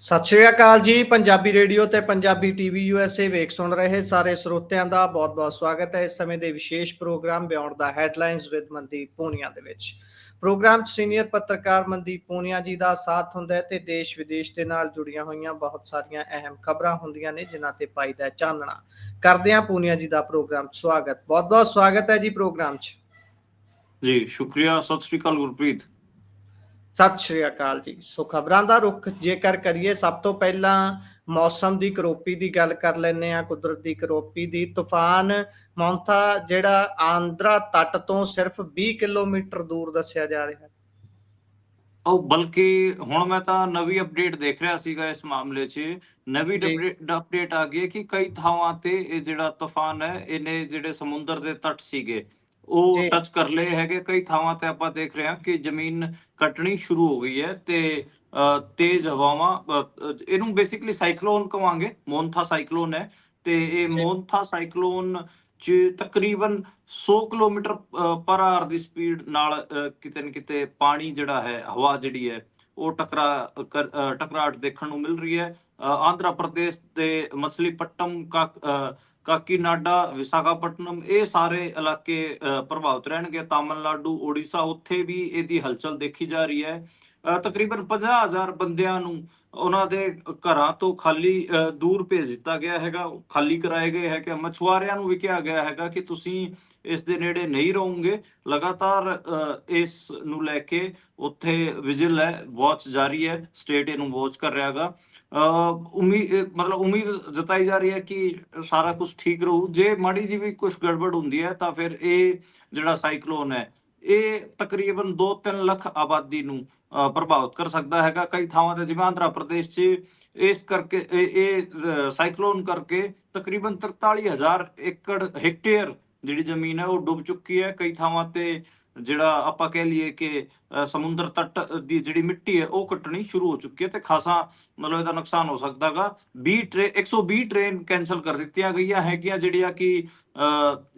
ਸਤਿ ਸ਼੍ਰੀ ਅਕਾਲ ਜੀ, ਪੰਜਾਬੀ ਰੇਡੀਓ ਤੇ ਪੰਜਾਬੀ ਟੀਵੀ ਯੂਐਸਏ ਵੇਖ ਸੁਣ ਰਹੇ ਸਾਰੇ ਸਰੋਤਿਆਂ ਦਾ ਬਹੁਤ-ਬਹੁਤ ਸਵਾਗਤ ਹੈ। ਇਸ ਸਮੇਂ ਦੇ ਵਿਸ਼ੇਸ਼ ਪ੍ਰੋਗਰਾਮ ਬਿਯੋਂਡ ਦਾ ਹੈਡਲਾਈਨਸ ਵਿਦ ਮਨਦੀਪ ਪੂਨੀਆ ਦੇ ਵਿੱਚ। ਪ੍ਰੋਗਰਾਮ 'ਚ ਸੀਨੀਅਰ ਪੱਤਰਕਾਰ ਮਨਦੀਪ ਪੂਨੀਆ ਜੀ ਦਾ ਸਾਥ ਹੁੰਦਾ ਹੈ ਤੇ ਦੇਸ਼ ਵਿਦੇਸ਼ ਦੇ ਨਾਲ ਜੁੜੀਆਂ ਹੋਈਆਂ ਬਹੁਤ ਸਾਰੀਆਂ ਅਹਿਮ ਖਬਰਾਂ ਹੁੰਦੀਆਂ ਨੇ, ਜਿਨ੍ਹਾਂ ਤੇ ਪਾਈਦਾ ਹੈ ਚਾਨਣਾ। ਕਰਦੇ ਹਾਂ ਪੂਨੀਆ ਜੀ ਦਾ ਪ੍ਰੋਗਰਾਮ ਸਵਾਗਤ। ਬਹੁਤ-ਬਹੁਤ ਸਵਾਗਤ ਹੈ ਜੀ ਪ੍ਰੋਗਰਾਮ 'ਚ। ਜੀ, ਸ਼ੁਕਰੀਆ। ਸਤਿ ਸ੍ਰੀ ਅਕਾਲ ਗੁਰਪ੍ਰੀਤ। ਸਤਿ ਸ਼੍ਰੀ ਅਕਾਲ ਜੀ। ਸੋ ਖਬਰਾਂ ਦਾ ਰੁਖ ਜੇਕਰ ਕਰੀਏ ਸਭ ਤੋਂ ਪਹਿਲਾਂ ਮੌਸਮ ਦੀ ਕਰੋਪੀ ਦੀ ਗੱਲ ਕਰ ਲੈਂਦੇ ਆ ਕੁਦਰਤ ਦੀ ਕਰੋਪੀ ਦੀ ਤੂਫਾਨ ਮੌਂਥਾ ਜਿਹੜਾ ਆਂਧਰਾ ਤੱਟ ਤੋਂ ਸਿਰਫ 20 ਕਿਲੋਮੀਟਰ ਦੂਰ ਦੱਸਿਆ ਜਾ ਰਿਹਾ। ਹੈ ਉਹ ਬਲਕਿ ਹੁਣ ਮੈਂ ਤਾਂ ਨਵੀਂ ਅਪਡੇਟ ਦੇਖ ਰਿਹਾ ਸੀਗਾ ਇਸ ਮਾਮਲੇ 'ਚ। ਨਵੀਂ। ਅਪਡੇਟ ਆ ਗਈ ਹੈ ਕਿ ਕਈ ਥਾਵਾਂ ਤੇ ਇਹ ਜਿਹੜਾ ਤੂਫਾਨ ਹੈ ਇਹਨੇ ਜਿਹੜੇ ਸਮੁੰਦਰ ਦੇ ਤੱਟ ਸੀਗੇ ਉਹ। ਟੱਚ ਕਰ ਲਏ ਹੈਗੇ ਕਈ ਥਾਵਾਂ ਤੇ ਆਪਾਂ ਦੇਖ ਰਹੇ ਹਾਂ ਕਿ ਜ਼ਮੀਨ ਕੱਟਣੀ ਸ਼ੁਰੂ ਹੋ ਗਈ ਹੈ ਤੇ ਤੇਜ਼ ਹਵਾਵਾਂ ਇਹਨੂੰ ਬੇਸਿਕਲੀ ਸਾਈਕਲੋਨ ਕਵਾਂਗੇ ਮੋਨਥਾ ਸਾਈਕਲੋਨ ਹੈ ਤੇ ਇਹ। ਮੋਨਥਾ ਸਾਈਕਲੋਨ ਚ ਤਕਰੀਬਨ 100 ਕਿਲੋਮੀਟਰ ਪਰ ਆਰ ਦੀ ਸਪੀਡ ਨਾਲ ਕਿਤੇ ਨਾ ਕਿਤੇ ਪਾਣੀ ਜਿਹੜਾ ਹੈ ਹਵਾ ਜਿਹੜੀ ਹੈ ਉਹ ਟਕਰਾ ਟਕਰਾਟ ਦੇਖਣ ਨੂੰ ਮਿਲ ਰਹੀ ਹੈ ਆਂਧਰਾ ਪ੍ਰਦੇਸ਼ ਦੇ ਮਛਲੀਪੱਟਮ ਕਾ ਕਾਕੀਨਾਡਾ ਵਿਸ਼ਾਖਾਪਟਨਮ ਇਹ ਸਾਰੇ ਇਲਾਕੇ ਅ, ਪ੍ਰਭਾਵਿਤ ਰਹਿਣਗੇ। ਤਾਮਿਲਨਾਡੂ ਓਡੀਸ਼ਾ ਉੱਥੇ ਵੀ ਇਹਦੀ ਹਲਚਲ ਦੇਖੀ ਜਾ ਰਹੀ ਹੈ। ਅ, ਤਕਰੀਬਨ 50000 ਬੰਦਿਆਂ ਨੂੰ ਉਹਨਾਂ ਦੇ ਘਰਾਂ ਤੋਂ ਖਾਲੀ ਦੂਰ ਭੇਜ ਦਿੱਤਾ ਗਿਆ ਹੈਗਾ। ਖਾਲੀ ਕਰਾਏ ਗਏ ਹੈ ਕਿ ਮਛੁਆਰਿਆਂ ਨੂੰ ਵੀ ਕਿਹਾ ਗਿਆ ਹੈਗਾ ਕਿ ਤੁਸੀਂ ਇਸ ਦੇ ਨੇੜੇ ਨਹੀਂ ਰਹੋਗੇ। ਲਗਾਤਾਰ ਅ, ਇਸ ਨੂੰ ਲੈ ਕੇ ਉੱਥੇ ਵਿਜਿਲ ਹੈ ਵਾਚ ਜਾਰੀ ਹੈ। ਸਟੇਟ ਇਹਨੂੰ ਵਾਚ ਕਰ ਰਿਹਾ ਹੈਗਾ ਉਮੀਦ ਮਤਲਬ ਉਮੀਦ ਜਤਾਈ ਜਾ ਰਹੀ ਹੈ ਕਿ ਸਾਰਾ ਕੁਝ ਠੀਕ ਰਹੂ। ਜੇ ਮਾੜੀ ਜੀ ਵੀ ਕੁਝ ਗੜਬੜ ਹੁੰਦੀ ਹੈ, ਤਾਂ ਫਿਰ ਇਹ ਜਿਹੜਾ ਸਾਈਕਲੋਨ ਹੈ, ਇਹ ਤਕਰੀਬਨ 2-3 ਲੱਖ ਆਬਾਦੀ ਨੂੰ ਪ੍ਰਭਾਵਿਤ ਕਰ ਸਕਦਾ ਹੈਗਾ। ਕਈ ਥਾਵਾਂ ਤੇ, ਜਿਵੇਂ ਆਂਧਰਾ ਪ੍ਰਦੇਸ਼ 'ਚ, ਇਸ ਕਰਕੇ ਇਹ ਸਾਈਕਲੋਨ ਕਰਕੇ ਤਕਰੀਬਨ 43000 ਏਕੜ ਹੈਕਟੇਅਰ ਜਿਹੜੀ ਜ਼ਮੀਨ ਹੈ, ਉਹ ਡੁੱਬ ਚੁੱਕੀ ਹੈ। ਕਈ ਥਾਵਾਂ ਤੇ ਜਿਹੜਾ ਆਪਾਂ ਕਹਿ ਲਈਏ ਕਿ ਸਮੁੰਦਰ ਤੱਟ ਦੀ ਜਿਹੜੀ ਮਿੱਟੀ ਹੈ ਉਹ ਕੱਟਣੀ ਸ਼ੁਰੂ ਹੋ ਚੁੱਕੀ ਹੈ ਤੇ ਖਾਸਾ ਮਤਲਬ ਇਹਦਾ ਨੁਕਸਾਨ ਹੋ ਸਕਦਾਗਾ 20 ਟ੍ਰੇਨ 120 ਟ੍ਰੇਨ ਕੈਨਸਲ ਕਰ ਦਿੱਤੀਆਂ ਗਈਆਂ ਹੈਗੀਆਂ ਜਿਹੜੀਆਂ ਕਿ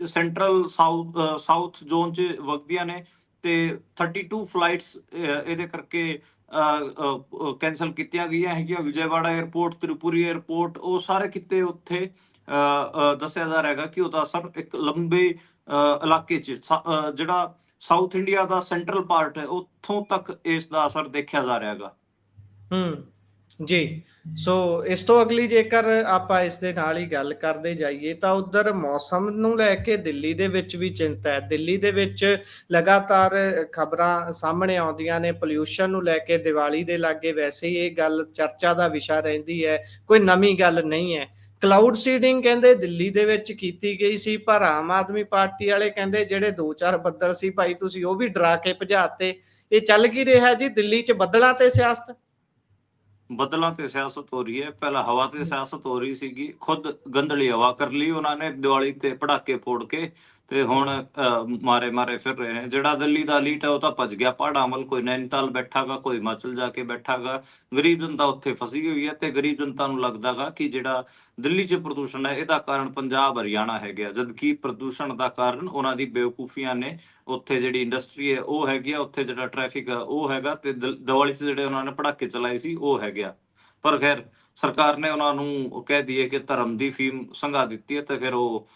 ਸੈਂਟਰਲ ਸਾਊਥ ਸਾਊਥ ਜ਼ੋਨ 'ਚ ਵਗਦੀਆਂ ਨੇ ਤੇ 32 ਫਲਾਈਟਸ ਇਹਦੇ ਕਰਕੇ ਕੈਨਸਲ ਕੀਤੀਆਂ ਗਈਆਂ ਹੈਗੀਆਂ। ਵਿਜੇਵਾੜਾ 에ਅਰਪੋਰਟ ਤ੍ਰਿਪੁਰੀ 에ਅਰਪੋਰਟ ਉਹ ਸਾਰੇ ਕਿਤੇ ਉੱਥੇ ਅ, ਦੱਸਿਆ ਜਾ ਰਿਹਾ ਹੈਗਾ ਕਿ ਉਹਦਾ ਅਸਰ ਇੱਕ ਲੰਬੇ ਅ, ਇਲਾਕੇ 'ਚ ਜਿਹੜਾ ਸਾਊਥ ਇੰਡੀਆ ਦਾ ਸੈਂਟਰਲ ਪਾਰਟ ਹੈ, ਉੱਥੋਂ ਤੱਕ ਇਸ ਦਾ ਅਸਰ ਦੇਖਿਆ ਜਾ ਰਿਹਾ ਹੂੰ, ਜੀ। ਸੋ ਇਸ ਤੋਂ ਅਗਲੀ ਜੇਕਰ ਆਪਾਂ ਇਸ ਦੇ ਨਾਲ ਹੀ ਗੱਲ ਕਰਦੇ ਜਾਈਏ, ਤਾਂ ਉਧਰ ਮੌਸਮ ਨੂੰ ਲੈ ਕੇ ਦਿੱਲੀ ਦੇ ਵਿੱਚ ਵੀ ਚਿੰਤਾ ਹੈ। ਦਿੱਲੀ ਦੇ ਵਿੱਚ ਲਗਾਤਾਰ ਖਬਰਾਂ ਸਾਹਮਣੇ ਆਉਂਦੀਆਂ ਨੇ, ਪੋਲਿਊਸ਼ਨ ਨੂੰ ਲੈ ਕੇ ਦੀਵਾਲੀ ਦੇ ਲਾਗੇ ਵੈਸੇ ਹੀ ਇਹ ਗੱਲ ਚਰਚਾ ਦਾ ਵਿਸ਼ਾ ਰਹਿੰਦੀ ਹੈ, ਕੋਈ ਨਵੀਂ ਗੱਲ ਨਹੀਂ ਹੈ। ਕਲਾਊਡ ਸੀਡਿੰਗ ਕਹਿੰਦੇ ਦਿੱਲੀ ਦੇ ਵਿੱਚ ਕੀਤੀ ਗਈ ਸੀ, ਪਰ ਆਮ ਆਦਮੀ ਪਾਰਟੀ ਵਾਲੇ ਕਹਿੰਦੇ ਜਿਹੜੇ ਦੋ ਚਾਰ ਬੱਦਲ ਸੀ ਭਾਈ ਤੁਸੀਂ ਉਹ ਵੀ ਡਰਾ ਕੇ ਭਜਾਤੇ। ਇਹ ਚੱਲ ਕੀ ਰਿਹਾ ਜੀ? ਦਿੱਲੀ 'ਚ ਬੱਦਲਾਂ ਤੇ ਸਿਆਸਤ? ਬਦਲਾਂ ਤੇ ਸਿਆਸਤ ਹੋ ਰਹੀ ਹੈ। ਪਹਿਲਾਂ ਹਵਾ ਤੇ ਸਿਆਸਤ ਹੋ ਰਹੀ ਸੀਗੀ। ਖੁਦ ਗੰਦਲੀ ਹਵਾ ਕਰ ਲਈ ਉਹਨਾਂ ਨੇ, ਦੀਵਾਲੀ ਤੇ ਪੜਾਕੇ ਫੋੜ ਕੇ। ਤੇ ਹੁਣ ਮਾਰੇ ਮਾਰੇ ਫਿਰ ਰਹੇ ਨੇ ਜਿਹੜਾ ਦਿੱਲੀ ਦਾ ਲੀਟ ਹੈ, ਉਹ ਤਾਂ ਭੱਜ ਗਿਆ ਪਹਾੜਾਂ ਵੱਲ, ਕੋਈ ਨੈਨੀਤਾਲ ਬੈਠਾਗਾ, ਕੋਈ ਹਿਮਾਚਲ ਜਾ ਕੇ ਬੈਠਾਗਾ। ਗਰੀਬ ਜਨਤਾ ਉੱਥੇ ਫਸੀ ਹੋਈ ਹੈ ਤੇ ਗਰੀਬ ਜਨਤਾ ਨੂੰ ਲੱਗਦਾਗਾ ਕਿ ਜਿਹੜਾ ਦਿੱਲੀ 'ਚ ਪ੍ਰਦੂਸ਼ਣ ਹੈ, ਇਹਦਾ ਕਾਰਨ ਪੰਜਾਬ, ਹਰਿਆਣਾ ਹੈਗਾ ਜਦਕਿ ਪ੍ਰਦੂਸ਼ਣ ਦਾ ਕਾਰਨ ਉਹਨਾਂ ਦੀ ਬੇਵਕੂਫੀਆਂ ਨੇ, ਉੱਥੇ ਜਿਹੜੀ ਇੰਡਸਟਰੀ ਹੈ, ਉਹ ਹੈਗੀ ਆ। ਉੱਥੇ ਜਿਹੜਾ ਟ੍ਰੈਫਿਕ ਹੈ ਉਹ ਹੈਗਾ ਤੇ ਦਿਲ- 'ਚ ਜਿਹੜੇ ਉਹਨਾਂ ਨੇ ਪੜਾਕੇ ਚਲਾਏ ਸੀ, ਉਹ ਹੈਗਾ ਪਰ ਖੈਰ, ਸਰਕਾਰ ਨੇ ਉਹਨਾਂ ਨੂੰ ਕਹਿ ਦਈਏ ਕਿ ਧਰਮ ਦੀ ਫੀਮ ਸੰਘਾ ਦਿੱਤੀ ਹੈ ਤੇ ਫਿਰ ਉਹ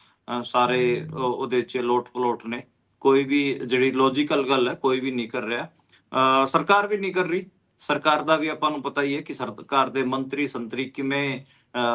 ਸਾਰੇ ਉਹ- ਉਹਦੇ 'ਚ ਲੋਟ ਪਲੋਟ ਨੇ। ਕੋਈ ਵੀ ਜਿਹੜੀ ਲੌਜੀਕਲ ਗੱਲ ਹੈ ਕੋਈ ਵੀ ਨਹੀਂ ਕਰ ਰਿਹਾ। ਸਰਕਾਰ ਵੀ ਨਹੀਂ ਕਰ ਰਹੀ। ਸਰਕਾਰ ਦਾ ਵੀ ਆਪਾਂ ਨੂੰ ਪਤਾ ਹੀ ਹੈ ਕਿ ਸਰਕਾਰ ਦੇ ਮੰਤਰੀ ਸੰਤਰੀ ਕਿਵੇਂ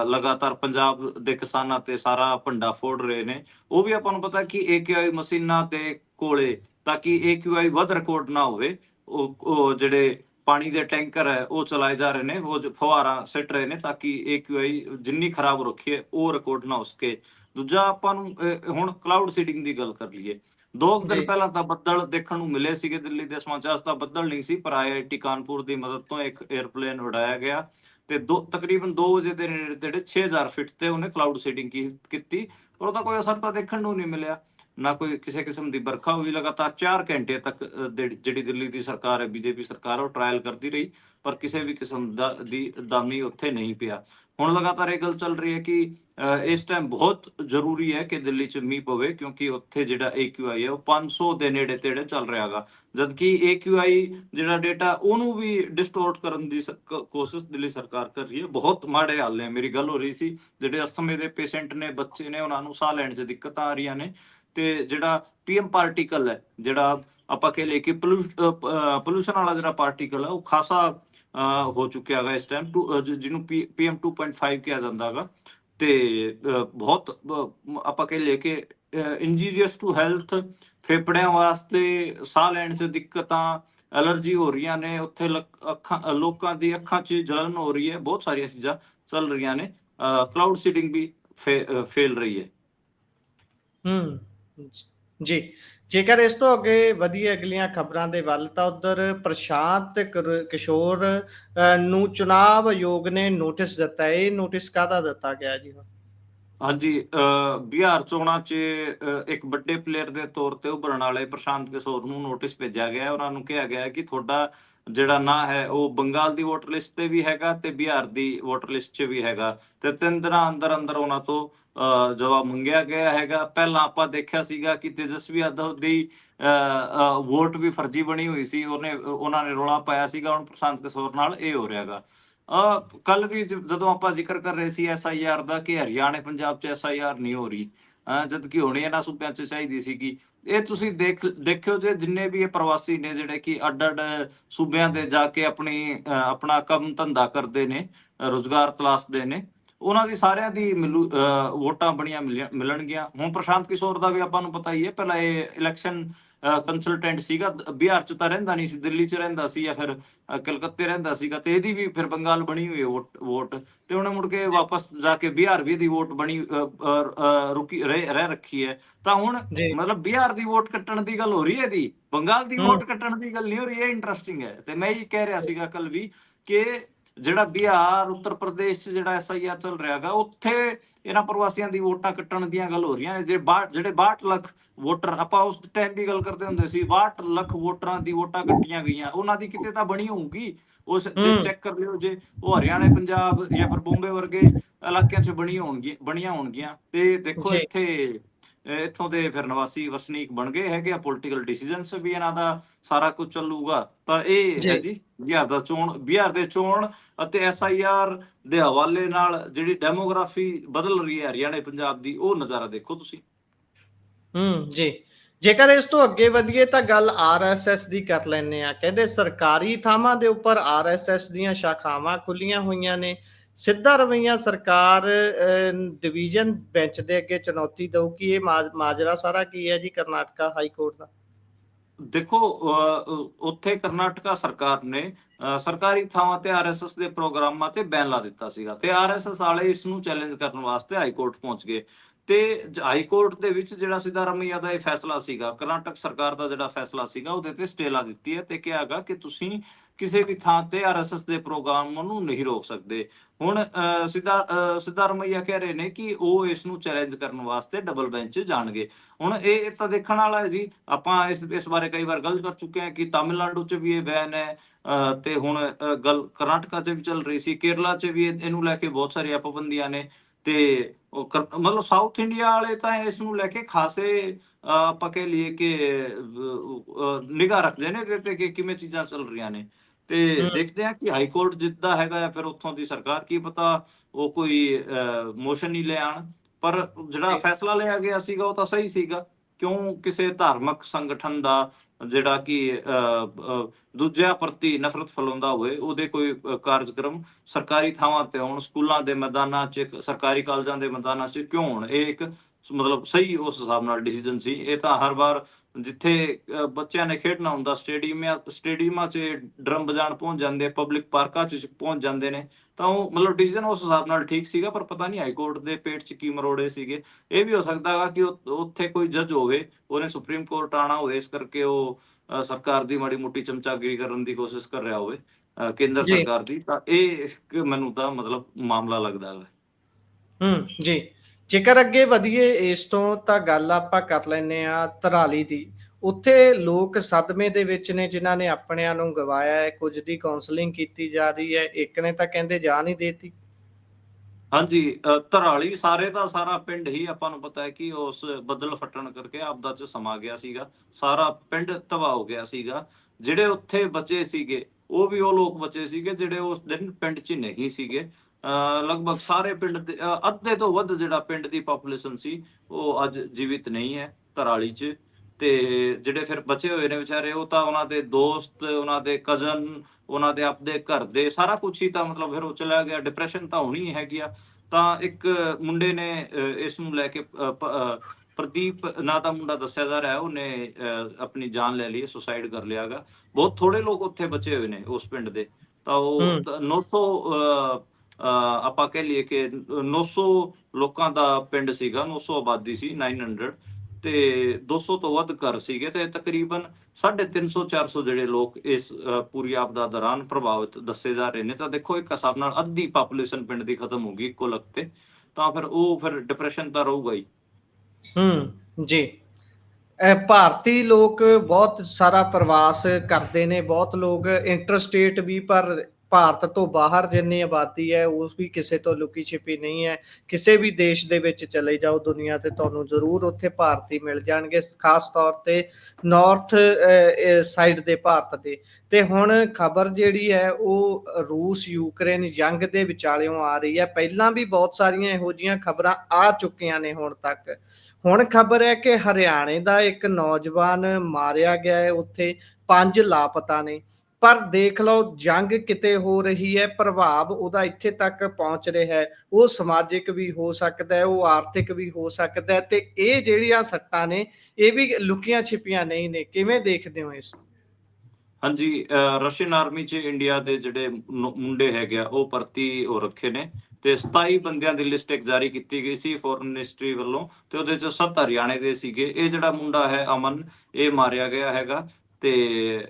ਲਗਾਤਾਰ ਪੰਜਾਬ ਦੇ ਕਿਸਾਨਾਂ ਤੇ ਸਾਰਾ ਭੰਡਾ ਫੋੜ ਰਹੇ ਨੇ। ਉਹ ਵੀ ਆਪਾਂ ਨੂੰ ਪਤਾ ਕਿ AQI ਮਸ਼ੀਨਾਂ ਤੇ ਕੋਲੇ ਤਾਂ ਕਿ AQI ਵੱਧ ਰਿਕਾਰਡ ਨਾ ਹੋਵੇ। ਉਹ ਜਿਹੜੇ ਪਾਣੀ ਦੇ ਟੈਂਕਰ ਹੈ ਉਹ ਚਲਾਏ ਜਾ ਰਹੇ ਨੇ। ਉਹ ਜੋ ਫੁਹਾਰਾਂ ਸਿੱਟ ਰਹੇ ਨੇ ਤਾਂ ਕਿ AQI ਜਿੰਨੀ ਖਰਾਬ ਰੱਖੀਏ ਉਹ ਰਿਕਾਰਡ ਨਾ ਹੋ ਸਕੇ। ਦੂਜਾ ਆਪਾਂ ਨੂੰ ਹੁਣ ਕਲਾਊਡ ਸੀਡਿੰਗ ਦੀ ਗੱਲ ਕਰ ਲਈਏ। ਦੋ ਦਿਨ। ਪਹਿਲਾਂ ਤਾਂ ਬੱਦਲ ਦੇਖਣ ਨੂੰ ਮਿਲੇ ਸੀਗੇ ਦਿੱਲੀ ਦੇ ਸਮਾਚਾਰ ਤਾਂ ਬੱਦਲ ਨਹੀਂ ਸੀ ਪਰ ਆਈਆਈਟੀ ਕਾਨਪੁਰ ਦੀ ਮਦਦ ਤੋਂ ਇੱਕ 에ਅਰਪਲੇਨ ਉਡਾਇਆ ਗਿਆ ਤੇ ਦੋ ਤਕਰੀਬਨ 2 ਵਜੇ ਦੇ ਨੇੜੇ ਤੇੜੇ 6000 ਫਿਟ ਤੇ ਉਹਨੇ ਕਲਾਊਡ ਸੀਡਿੰਗ ਕੀਤੀ ਪਰ ਉਹਦਾ ਕੋਈ ਅਸਰ ਤਾਂ ਦੇਖਣ ਨੂੰ ਨਹੀਂ ਮਿਲਿਆ। ਨਾ ਕੋਈ ਕਿਸੇ ਕਿਸਮ ਦੀ ਵਰਖਾ ਹੋਈ ਲਗਾਤਾਰ 4 ਘੰਟੇ ਤੱਕ ਜਿਹੜੀ ਦਿੱਲੀ ਦੀ ਸਰਕਾਰ ਹੈ ਬੀਜੇਪੀ ਸਰਕਾਰ ਉਹ ਟ੍ਰਾਇਲ ਕਰਦੀ ਰਹੀ ਪਰ ਕਿਸੇ ਵੀ ਕਿਸਮ ਦਾ ਦੀ ਦਾਮੀ ਉੱਥੇ ਨਹੀਂ ਪਿਆ। ਹੁਣ ਲਗਾਤਾਰ ਇਹ ਗੱਲ ਚੱਲ ਰਹੀ ਹੈ ਕਿ ਇਸ ਟਾਈਮ ਬਹੁਤ ਜ਼ਰੂਰੀ ਹੈ ਕਿ ਦਿੱਲੀ 'ਚ ਮੀਂਹ ਪਵੇ, ਕਿਉਂਕਿ ਉੱਥੇ ਜਿਹੜਾ AQI ਹੈ, ਉਹ 500 ਦੇ ਨੇੜੇ ਤੇੜੇ ਚੱਲ ਰਿਹਾ ਹੈਗਾ। ਜਦਕਿ AQI ਜਿਹੜਾ ਡੇਟਾ ਉਹਨੂੰ ਵੀ ਡਿਸਟੋਰਟ ਕਰਨ ਦੀ ਕੋਸ਼ਿਸ਼ ਦਿੱਲੀ ਸਰਕਾਰ ਕਰ ਰਹੀ ਹੈ। ਬਹੁਤ ਮਾੜੇ ਹਾਲ ਨੇ। ਮੇਰੀ ਗੱਲ ਹੋ ਰਹੀ ਸੀ, ਜਿਹੜੇ ਅਸਥਮੇ ਦੇ ਪੇਸ਼ੈਂਟ ਨੇ, ਬੱਚੇ ਨੇ, ਉਹਨਾਂ ਨੂੰ ਸਾਹ ਲੈਣ 'ਚ ਦਿੱਕਤਾਂ ਆ ਰਹੀਆਂ ਨੇ। ਤੇ ਜਿਹੜਾ ਪੀਐਮ ਪਾਰਟੀਕਲ ਹੈ, ਜਿਹੜਾ ਆਪਾਂ ਕਹ ਲਈਏ ਕਿ ਪੋਲੂਸ਼ਨ ਵਾਲਾ ਜਿਹੜਾ ਪਾਰਟੀਕਲ ਹੈ, ਉਹ ਖਾਸਾ ਹੋ ਚੁੱਕਿਆ ਹੈਗਾ ਇਸ ਟਾਈਮ ਜਿਹਨੂੰ ਪੀਐਮ 2.5 ਕਿਹਾ ਜਾਂਦਾ ਹੈਗਾ। ਤੇ ਬਹੁਤ ਆਪਾਂ ਕਹ ਲਈਏ ਕਿ ਇੰਜੀਰੀਅਸ ਟੂ ਹੈਲਥ ਫੇਫੜਿਆਂ ਵਾਸਤੇ ਸਾਹ ਲੈਣ 'ਚ ਦਿੱਕਤਾਂ ਅਲਰਜੀ ਹੋ ਰਹੀਆਂ ਨੇ, ਉੱਥੇ ਲੱਕ- ਅੱਖਾਂ ਲੋਕਾਂ ਦੀ ਅੱਖਾਂ 'ਚ ਜਲਨ ਹੋ ਰਹੀ ਹੈ, ਬਹੁਤ ਸਾਰੀਆਂ ਚੀਜ਼ਾਂ ਚੱਲ ਰਹੀਆਂ ਨੇ। ਕਲਾਉਡ ਸੀਡਿੰਗ ਵੀ ਫੇਲ ਰਹੀ ਹੈ। ਹੂੰ, ਜੀ। ਜੇਕਰ ਇਸ ਤੋਂ ਅੱਗੇ ਵਧੀਆ ਅਗਲੀਆਂ ਖਬਰਾਂ ਦੇ ਵੱਲ, ਤਾਂ ਉਧਰ ਪ੍ਰਸ਼ਾਂਤ ਕਿਸ਼ੋਰ ਨੂੰ ਚੁਣਾਵ ਆਯੋਗ ਨੇ ਨੋਟਿਸ ਦਿੱਤਾ। ਹੈ। ਇਹ ਨੋਟਿਸ ਕਾਹਦਾ ਦਿੱਤਾ ਗਿਆ ਜੀ ਹਾਂਜੀ ਬਿਹਾਰ ਚੋਣਾਂ 'ਚ ਇੱਕ ਵੱਡੇ ਪਲੇਅਰ ਦੇ ਤੌਰ ਤੇ ਉਭਰਨ ਵਾਲੇ ਪ੍ਰਸ਼ਾਂਤ ਕਿਸ਼ੋਰ ਨੂੰ ਨੋਟਿਸ ਭੇਜਿਆ ਗਿਆ ਉਹਨਾਂ ਨੂੰ ਕਿਹਾ ਗਿਆ ਕਿ ਤੁਹਾਡਾ ਜਿਹੜਾ ਨਾਂ ਹੈ, ਉਹ ਬੰਗਾਲ ਦੀ ਵੋਟਰ ਲਿਸਟ ਤੇ ਵੀ ਹੈਗਾ ਤੇ ਬਿਹਾਰ ਦੀ ਵੋਟਰ ਲਿਸਟ 'ਚ ਵੀ ਹੈਗਾ। ਤੇ ਤਿੰਨ ਦਿਨਾਂ ਅੰਦਰ ਅੰਦਰ ਉਹਨਾਂ ਤੋਂ ਜਵਾਬ ਮੰਗਿਆ ਗਿਆ ਹੈਗਾ। ਪਹਿਲਾਂ ਆਪਾਂ ਦੇਖਿਆ ਸੀਗਾ ਕਿ ਤੇਜਸਵੀ ਯਾਦਵ ਦੀ ਵੋਟ ਵੀ ਫਰਜ਼ੀ ਬਣੀ ਹੋਈ ਸੀ। ਉਹਨੇ ਉਹਨਾਂ ਨੇ ਰੌਲਾ ਪਾਇਆ ਸੀਗਾ। ਹੁਣ ਪ੍ਰਸ਼ਾਂਤ ਕਿਸ਼ੋਰ ਨਾਲ ਇਹ ਹੋ ਰਿਹਾ ਕੱਲ ਵੀ ਜਦੋਂ ਆਪਾਂ ਜ਼ਿਕਰ ਕਰ ਰਹੇ ਸੀ ਐਸਆਈਆਰ ਦਾ ਕਿ ਹਰਿਆਣਾ ਪੰਜਾਬ 'ਚ ਐਸਆਈਆਰ ਨਹੀਂ ਹੋ ਰਹੀ ਅ, ਜਦ ਕਿ ਹੋਣੀ ਇਹਨਾਂ ਸੂਬਿਆਂ 'ਚ ਚਾਹੀਦੀ ਸੀਗੀ। ਇਹ ਤੁਸੀਂ ਦੇਖ ਦੇਖਿਓ ਜੇ ਜਿੰਨੇ ਵੀ ਇਹ ਪ੍ਰਵਾਸੀ ਨੇ ਜਿਹੜੇ ਕਿ ਅੱਡ ਅੱਡ ਸੂਬਿਆਂ ਦੇ ਜਾ ਕੇ ਆਪਣੀ ਅ, ਆਪਣਾ ਕੰਮ ਧੰਦਾ ਕਰਦੇ ਨੇ ਅ, ਰੁਜ਼ਗਾਰ ਤਲਾਸ਼ਦੇ ਨੇ ਉਹਨਾਂ ਦੀ ਸਾਰਿਆਂ ਦੀ ਮਿਲੂ ਵੋਟਾਂ ਬਣੀਆਂ ਮਿਲਣਗੀਆਂ। ਹੁਣ ਪ੍ਰਸ਼ਾਂਤ ਕਿਸ਼ੋਰ ਦਾ ਵੀ ਆਪਾਂ ਨੂੰ ਪਤਾ ਹੀ ਹੈ ਪਹਿਲਾਂ ਇਹ ਇਲੈਕਸ਼ਨ ਕੰਸਲਟੈਂਟ ਸੀਗਾ ਬਿਹਾਰ ਚ ਤਾਂ ਰਹਿੰਦਾ ਨਹੀਂ ਸੀ ਦਿੱਲੀ ਚ ਰਹਿੰਦਾ ਸੀ ਜਾਂ ਫਿਰ ਕਲਕੱਤੇ ਰਹਿੰਦਾ ਸੀਗਾ ਤੇ ਇਹਦੀ ਵੀ ਫਿਰ ਬੰਗਾਲ ਬਣੀ ਹੋਈ ਵੋਟ ਤੇ ਉਹਨੇ ਮੁੜ ਕੇ ਵਾਪਸ ਜਾ ਕੇ ਬਿਹਾਰ ਵੀ ਦੀ ਵੋਟ ਬਣੀ ਰੁਕੀ ਰਹਿ ਰੱਖੀ ਹੈ। ਤਾਂ ਹੁਣ ਮਤਲਬ ਬਿਹਾਰ ਦੀ ਵੋਟ ਕੱਟਣ ਦੀ ਗੱਲ ਹੋ ਰਹੀ ਹੈ ਦੀ ਬੰਗਾਲ ਦੀ। ਵੋਟ ਕੱਟਣ ਦੀ ਗੱਲ ਨਹੀਂ ਹੋ ਰਹੀ ਹੈ ਇੰਟਰਸਟਿੰਗ ਹੈ। ਤੇ ਮੈਂ ਇਹ ਕਹਿ ਰਿਹਾ ਸੀਗਾ ਕੱਲ ਵੀ ਕਿ ਜਿਹੜਾ ਬਿਹਾਰ ਉੱਤਰ ਪ੍ਰਦੇਸ਼ ਚ ਜਿਹੜਾ ਐਸਆਈਆਰ ਚੱਲ ਰਿਹਾ ਹੈਗਾ ਉੱਥੇ ਇਹਨਾਂ ਪ੍ਰਵਾਸੀਆਂ ਦੀ ਵੋਟਾਂ ਕੱਟਣ ਦੀਆਂ ਗੱਲ ਹੋ ਰਹੀਆਂ ਜੇ ਜਿਹੜੇ 62 ਲੱਖ ਵੋਟਰ ਆਪਾਂ ਉਸ ਟਾਈਮ ਵੀ ਗੱਲ ਕਰਦੇ ਹੁੰਦੇ ਸੀ 62 ਲੱਖ ਵੋਟਰਾਂ ਦੀ ਵੋਟਾਂ ਕੱਟੀਆਂ ਗਈਆਂ ਉਹਨਾਂ ਦੀ ਕਿਤੇ ਤਾਂ ਬਣੀ ਹੋਊਗੀ ਉਸ ਹਮ। ਚੈੱਕ ਕਰ ਲਿਓ ਜੇ ਉਹ ਹਰਿਆਣਾ ਪੰਜਾਬ ਜਾਂ ਫਿਰ ਬੰਬੇ ਵਰਗੇ ਇਲਾਕਿਆਂ 'ਚ ਬਣੀ ਹੋਣਗੀਆਂ ਬਣੀਆਂ ਹੋਣਗੀਆਂ ਤੇ ਦੇਖੋ। ਇੱਥੇ ਇੱਥੋਂ ਦੇ ਫਿਰ ਨਿਵਾਸੀ ਵਸਨੀਕ ਬਣ ਗਏ ਹੈਗੇ ਆ ਪੋਲੀਟੀਕਲ ਡਿਸੀਜਨਸ ਵੀ ਇਹਨਾਂ ਦਾ ਸਾਰਾ ਕੁਝ ਚੱਲੂਗਾ। ਤਾਂ ਇਹ। ਹੈ ਜੀ ਬਿਹਾਰ ਦਾ ਚੋਣ ਬਿਹਾਰ ਦੇ ਚੋਣ ਅਤੇ ਐਸਆਈਆਰ ਦੇ ਹਵਾਲੇ ਨਾਲ ਜਿਹੜੀ ਡੈਮੋਗ੍ਰਾਫੀ ਬਦਲ ਰਹੀ ਹੈ ਹਰਿਆਣਾ ਪੰਜਾਬ ਦੀ ਉਹ ਨਜ਼ਾਰਾ ਦੇਖੋ ਤੁਸੀਂ। ਹੂੰ ਜੀ। ਜੇਕਰ ਇਸ ਤੋਂ ਅੱਗੇ ਵਧੀਏ ਤਾਂ ਗੱਲ ਆਰਐਸਐਸ ਦੀ ਕਰ ਲੈਂਦੇ ਆ ਕਹਿੰਦੇ ਸਰਕਾਰੀ ਥਾਵਾਂ ਦੇ ਉੱਪਰ ਆਰਐਸਐਸ ਦੀਆਂ ਸ਼ਾਖਾਵਾਂ ਖੁੱਲੀਆਂ ਹੋਈਆਂ ਨੇ। ਸਿੱਧਾ ਰਵਈਆ ਸਰਕਾਰ ਡਿਵੀਜ਼ਨ ਬੈਂਚ ਦੇ ਅੱਗੇ ਚੁਣੌਤੀ ਦਊ ਇਹ ਮਾਜਰਾ ਸਾਰਾ ਕੀ ਹੈ ਜੀ ਕਰਨਾਟਕਾ ਹਾਈ ਕੋਰਟ ਦਾ? ਦੇਖੋ ਉੱਥੇ ਕਰਨਾਟਕਾ ਸਰਕਾਰ ਨੇ ਸਰਕਾਰੀ ਥਾਵਾਂ ਤੇ ਆਰਐਸਐਸ ਦੇ ਪ੍ਰੋਗਰਾਮਾਂ ਤੇ ਬੈਨ ਲਾ ਦਿੱਤਾ ਸੀਗਾ ਤੇ ਆਰਐਸਐਸ ਵਾਲੇ ਇਸ ਨੂੰ ਚੈਲੰਜ ਕਰਨ ਵਾਸਤੇ ਹਾਈ ਕੋਰਟ ਪਹੁੰਚ ਗਏ। ਤੇ ਹਾਈ ਕੋਰਟ ਦੇ ਵਿੱਚ ਜਿਹੜਾ ਸਿੱਧਾਰਮਈਆ ਦਾ ਇਹ ਫੈਸਲਾ ਸੀਗਾ, ਕਰਨਾਟਕ ਸਰਕਾਰ ਦਾ ਜਿਹੜਾ ਫੈਸਲਾ ਸੀਗਾ, ਉਹਦੇ ਤੇ ਸਟੇ ਲਾ ਦਿੱਤੀ ਹੈ ਤੇ ਕਿਹਾਗਾ ਕਿ ਤੁਸੀਂ ਕਿਸੇ ਵੀ ਥਾਂ ਤੇ ਆਰਐਸਐਸ ਦੇ ਪ੍ਰੋਗਰਾਮ ਨੂੰ ਨਹੀਂ ਰੋਕ ਸਕਦੇ। ਹੁਣ ਅਹ, ਸਿੱਧਾ ਅਹ, ਕਹਿ ਰਹੇ ਨੇ ਕਿ ਉਹ ਇਸ ਨੂੰ ਚੈਲੰਜ ਕਰਨ ਵਾਸਤੇ ਡਬਲ ਬੈਂਚ ਜਾਣਗੇ। ਹੁਣ ਇਹ ਤਾਂ ਦੇਖਣ ਵਾਲਾ ਜੀ। ਆਪਾਂ ਇਸ ਇਸ ਬਾਰੇ ਕਈ ਵਾਰ ਗੱਲ ਕਰ ਚੁੱਕੇ ਹਾਂ ਕਿ ਤਾਮਿਲਨਾਡੂ 'ਚ ਵੀ ਇਹ ਬੈਨ ਹੈ ਤੇ ਹੁਣ ਗੱਲ ਕਰਨਾਟਕਾ 'ਚ ਵੀ ਚੱਲ ਰਹੀ ਸੀ। ਕੇਰਲਾ 'ਚ ਵੀ ਇਹਨੂੰ ਲੈ ਕੇ ਬਹੁਤ ਸਾਰੀਆਂ ਪਾਬੰਦੀਆਂ ਨੇ ਤੇ ਮਤਲਬ ਸਾਊਥ ਇੰਡੀਆ ਵਾਲੇ ਤਾਂ ਇਸ ਨੂੰ ਲੈ ਕੇ ਖਾਸੇ ਅਹ, ਆਪਾਂ ਕਹਿ ਲਈਏ ਕਿ ਨਿਗਾਹ ਰੱਖਦੇ ਨੇ ਇਹਦੇ ਤੇ ਕਿ ਕਿਵੇਂ ਚੀਜ਼ਾਂ ਚੱਲ ਰਹੀਆਂ ਨੇ। ਤੇ। ਦੇਖਦੇ ਆ ਕਿ ਹਾਈ ਕੋਰਟ ਜਿੱਤਦਾ ਹੈਗਾ ਜਾਂ ਫਿਰ ਉੱਥੋਂ ਦੀ ਸਰਕਾਰ ਕੀ ਪਤਾ ਉਹ ਕੋਈ ਮੋਸ਼ਨ ਨਹੀਂ ਲੈ ਆਣ ਪਰ ਜਿਹੜਾ। ਫੈਸਲਾ ਲਿਆ ਗਿਆ ਸੀਗਾ ਉਹ ਤਾਂ ਸਹੀ ਸੀਗਾ ਕਿਉਂ ਕਿਸੇ ਧਾਰਮਿਕ ਸੰਗਠਨ ਦਾ ਜਿਹੜਾ ਕਿ ਦੂਜਿਆਂ ਪ੍ਰਤੀ ਨਫ਼ਰਤ ਫੈਲਾਉਂਦਾ ਹੋਵੇ ਉਹਦੇ ਕੋਈ ਕਾਰਜਕ੍ਰਮ ਸਰਕਾਰੀ ਥਾਵਾਂ ਤੇ ਹੋਣ ਸਕੂਲਾਂ ਦੇ ਮੈਦਾਨਾਂ 'ਚ ਸਰਕਾਰੀ ਕਾਲਜਾਂ ਦੇ ਮੈਦਾਨਾਂ 'ਚ ਕਿਉਂ ਹੋਣ ਇਹ ਇੱਕ ਮਤਲਬ ਸਹੀ ਉਸ ਹਿਸਾਬ ਨਾਲ ਡਿਸੀਜਨ ਸੀ। ਇਹ ਤਾਂ ਹਰ ਵਾਰ ਜਿੱਥੇ ਬੱਚਿਆਂ ਨੇ ਖੇਡਣਾ ਹੁੰਦਾ ਸਟੇਡੀਅਮਾਂ ਸਟੇਡੀਅਮਾਂ 'ਚ ਡਰਮ ਵਜਾਣ ਪਹੁੰਚ ਜਾਂਦੇ ਪਬਲਿਕ ਪਾਰਕਾਂ 'ਚ ਪਹੁੰਚ ਜਾਂਦੇ ਨੇ। ਤਾਂ ਉਹ ਮਤਲਬ ਡਿਸੀਜਨ ਉਸ ਹਿਸਾਬ ਨਾਲ ਠੀਕ ਸੀਗਾ ਪਰ ਪਤਾ ਨਹੀਂ ਹਾਈ ਕੋਰਟ ਦੇ ਪੇਟ 'ਚ ਕੀ ਮਰੋੜੇ ਸੀਗੇ। ਇਹ ਵੀ ਹੋ ਸਕਦਾ ਹੈਗਾ ਕਿ ਉੱਥੇ ਕੋਈ ਜੱਜ ਹੋਵੇ ਉਹਨੇ ਸੁਪਰੀਮ ਕੋਰਟ ਆਣਾ ਹੋਵੇ ਇਸ ਕਰਕੇ ਉਹ ਸਰਕਾਰ ਦੀ ਮਾੜੀ ਮੋਟੀ ਚਮਚਾਗਿਰੀ ਕਰਨ ਦੀ ਕੋਸ਼ਿਸ਼ ਕਰ ਰਿਹਾ ਹੋਵੇ ਕੇਂਦਰ ਜੀ। ਸਰਕਾਰ ਦੀ। ਤਾਂ ਇਹ ਮੈਨੂੰ ਤਾਂ ਮਤਲਬ ਮਾਮਲਾ ਲੱਗਦਾ ਹੈ ਹੂੰ ਜੀ। ਜੇਕਰ ਅੱਗੇ ਵਧੀਏ ਇਸ ਤੋਂ, ਤਾਂ ਗੱਲ ਆਪਾਂ ਕਰ ਲੈਨੇ ਆ ਤਰਾਲੀ ਦੀ। ਉੱਥੇ ਲੋਕ ਸਦਮੇ ਦੇ ਵਿੱਚ ਨੇ, ਜਿਨ੍ਹਾਂ ਨੇ ਆਪਣਿਆਂ ਨੂੰ ਗਵਾਇਆ ਹੈ। ਕੁਝ ਦੀ ਕਾਉਂਸਲਿੰਗ ਕੀਤੀ ਜਾ ਰਹੀ ਹੈ। ਇੱਕ ਨੇ ਤਾਂ ਕਹਿੰਦੇ ਜਾਨ ਹੀ ਦੇਤੀ। ਹਾਂਜੀ ਧਰਾਲੀ ਸਾਰੇ ਦਾ ਸਾਰਾ ਪਿੰਡ ਹੀ ਆਪਾਂ ਨੂੰ ਪਤਾ ਹੈ ਕਿ ਉਸ ਬੱਦਲ ਫਟਣ ਕਰਕੇ ਆਪਦਾ ਚ ਸਮਾ ਗਿਆ ਸੀਗਾ। ਸਾਰਾ ਪਿੰਡ ਤਬਾਹ ਹੋ ਗਿਆ ਸੀਗਾ। ਜਿਹੜੇ ਉੱਥੇ ਬਚੇ ਸੀਗੇ, ਉਹ ਵੀ ਉਹ ਲੋਕ ਬਚੇ ਸੀਗੇ, ਜਿਹੜੇ ਉਸ ਦਿਨ ਪਿੰਡ 'ਚ ਨਹੀਂ ਸੀਗੇ। ਲਗਭਗ ਸਾਰੇ ਪਿੰਡ ਦੇ ਅੱਧੇ ਤੋਂ ਵੱਧ ਜਿਹੜਾ ਪਿੰਡ ਦੀ ਪੋਪੂਲੇਸ਼ਨ ਸੀ ਉਹ ਅੱਜ ਜੀਵਿਤ ਨਹੀਂ ਹੈ ਧਰਾਲੀ 'ਚ। ਤੇ ਜਿਹੜੇ ਫਿਰ ਬਚੇ ਹੋਏ ਨੇ ਵਿਚਾਰੇ ਉਹ ਤਾਂ ਉਹਨਾਂ ਦੇ ਦੋਸਤ ਉਹਨਾਂ ਦੇ ਕਜ਼ਨ ਉਹਨਾਂ ਦੇ ਆਪਦੇ ਘਰ ਦੇ ਸਾਰਾ ਕੁਝ ਹੀ ਤਾਂ ਮਤਲਬ ਫਿਰ ਉਹ ਚਲਾ ਗਿਆ। ਡਿਪਰੈਸ਼ਨ ਤਾਂ ਹੋਣੀ ਹੈਗੀ ਆ। ਤਾਂ ਇੱਕ ਮੁੰਡੇ ਨੇ ਇਸ ਨੂੰ ਲੈ ਕੇ ਪ੍ਰਦੀਪ ਨਾਂ ਦਾ ਮੁੰਡਾ ਦੱਸਿਆ ਜਾ ਰਿਹਾ ਉਹਨੇ ਆਪਣੀ ਜਾਨ ਲੈ ਲਈ ਸੁਸਾਈਡ ਕਰ ਲਿਆਗਾ ਬਹੁਤ ਥੋੜੇ ਲੋਕ ਉੱਥੇ ਬਚੇ ਹੋਏ ਨੇ ਉਸ ਪਿੰਡ ਦੇ। ਤਾਂ ਉਹ ਹੂੰ। ਤਾਂ 900 ਅਹ, ਅਹ, ਆਪਾਂ ਕਹਿ ਲਈਏ ਕਿ 900 ਲੋਕਾਂ ਦਾ ਪਿੰਡ ਸੀਗਾ 900 ਆਬਾਦੀ ਸੀ 900 ਤੇ 200 ਤੋਂ ਵੱਧ ਘਰ ਸੀਗੇ ਤੇ ਤਕਰੀਬਨ 350 400 ਜਿਹੜੇ ਲੋਕ ਇਸ ਪੂਰੀ ਆਪਦਾ ਦੌਰਾਨ ਪ੍ਰਭਾਵਿਤ ਦੱਸੇ ਜਾ ਰਹੇ ਨੇ। ਤਾਂ ਦੇਖੋ ਇੱਕ ਹਿਸਾਬ ਨਾਲ ਅੱਧੀ ਪਾਪੂਲੇਸ਼ਨ ਪਿੰਡ ਦੀ ਖਤਮ ਹੋ ਗਈ ਇੱਕੋ ਲਗਤੇ ਤਾਂ। ਫਿਰ ਉਹ ਫਿਰ ਡਿਪਰੈਸ਼ਨ ਤਾਂ ਰਹੂਗਾ ਹੀ। ਹੂੰ, ਜੀ। ਭਾਰਤੀ ਲੋਕ ਬਹੁਤ ਸਾਰਾ ਪ੍ਰਵਾਸ ਕਰਦੇ ਨੇ, ਬਹੁਤ ਲੋਕ ਇੰਟਰਸਟੇਟ ਵੀ ਪਰ ਭਾਰਤ ਤੋਂ ਬਾਹਰ ਜਿੰਨੀ ਆਬਾਦੀ ਹੈ, ਉਸ ਵੀ ਕਿਸੇ ਤੋਂ ਲੁਕੀ ਛਿਪੀ ਨਹੀਂ ਹੈ। ਕਿਸੇ ਵੀ ਦੇਸ਼ ਦੇ ਵਿੱਚ ਚਲੇ ਜਾਓ, ਦੁਨੀਆ ਤੇ ਤੁਹਾਨੂੰ ਜ਼ਰੂਰ ਉੱਥੇ ਭਾਰਤੀ ਮਿਲ ਜਾਣਗੇ, ਖਾਸ ਤੌਰ ਤੇ ਨਾਰਥ ਸਾਈਡ ਦੇ ਭਾਰਤ ਦੇ ਤੇ ਹੁਣ ਖਬਰ ਜਿਹੜੀ ਹੈ, ਉਹ ਰੂਸ, ਯੂਕਰੇਨ ਜੰਗ ਦੇ ਵਿਚਾਲਿਓਂ ਆ ਰਹੀ ਹੈ। ਪਹਿਲਾਂ ਵੀ ਬਹੁਤ ਸਾਰੀਆਂ ਇਹੋ ਜਿਹੀਆਂ ਖਬਰਾਂ ਆ ਚੁੱਕੀਆਂ ਨੇ ਹੁਣ ਤੱਕ। ਹੁਣ ਖਬਰ ਹੈ ਕਿ ਹਰਿਆਣੇ ਦਾ ਇੱਕ ਨੌਜਵਾਨ ਮਾਰਿਆ ਗਿਆ ਹੈ, ਉੱਥੇ ਪੰਜ ਲਾਪਤਾ ਨੇ। ਪਰ ਦੇਖ ਲਓ, ਜੰਗ ਕਿਤੇ ਹੋ ਰਹੀ ਹੈ, ਪ੍ਰਭਾਵ ਉਹਦਾ ਇੱਥੇ ਤੱਕ ਪਹੁੰਚ ਰਿਹਾ ਹੈ। ਉਹ ਸਮਾਜਿਕ ਵੀ ਹੋ ਸਕਦਾ ਹੈ, ਉਹ ਆਰਥਿਕ ਵੀ ਹੋ ਸਕਦਾ ਹੈ ਤੇ ਇਹ ਜਿਹੜੀਆਂ ਸੱਟਾਂ ਨੇ, ਇਹ ਵੀ ਲੁਕੀਆਂ ਛਿਪੀਆਂ ਨਹੀਂ ਨੇ। ਕਿਵੇਂ ਦੇਖਦੇ ਹੋ ਇਸ ਨੂੰ? ਹਾਂਜੀ ਰਸ਼ੀਅਨ ਆਰਮੀ 'ਚ ਇੰਡੀਆ ਦੇ ਜਿਹੜੇ ਮੁੰਡੇ ਹੈਗੇ ਆ, ਉਹ ਭਰਤੀ ਹੋ ਰੱਖੇ ਨੇ ਤੇ 27 ਬੰਦਿਆਂ ਦੀ ਲਿਸਟ ਇੱਕ ਜਾਰੀ ਕੀਤੀ ਗਈ ਸੀ ਫੋਰਨ ਮਿਨਿਸਟਰੀ ਵੱਲੋਂ ਤੇ ਉਹਦੇ 'ਚ 7 ਹਰਿਆਣੇ ਦੇ ਸੀਗੇ। ਇਹ ਜਿਹੜਾ ਮੁੰਡਾ ਹੈ ਅਮਨ, ਇਹ ਮਾਰਿਆ ਗਿਆ ਹੈਗਾ ਤੇ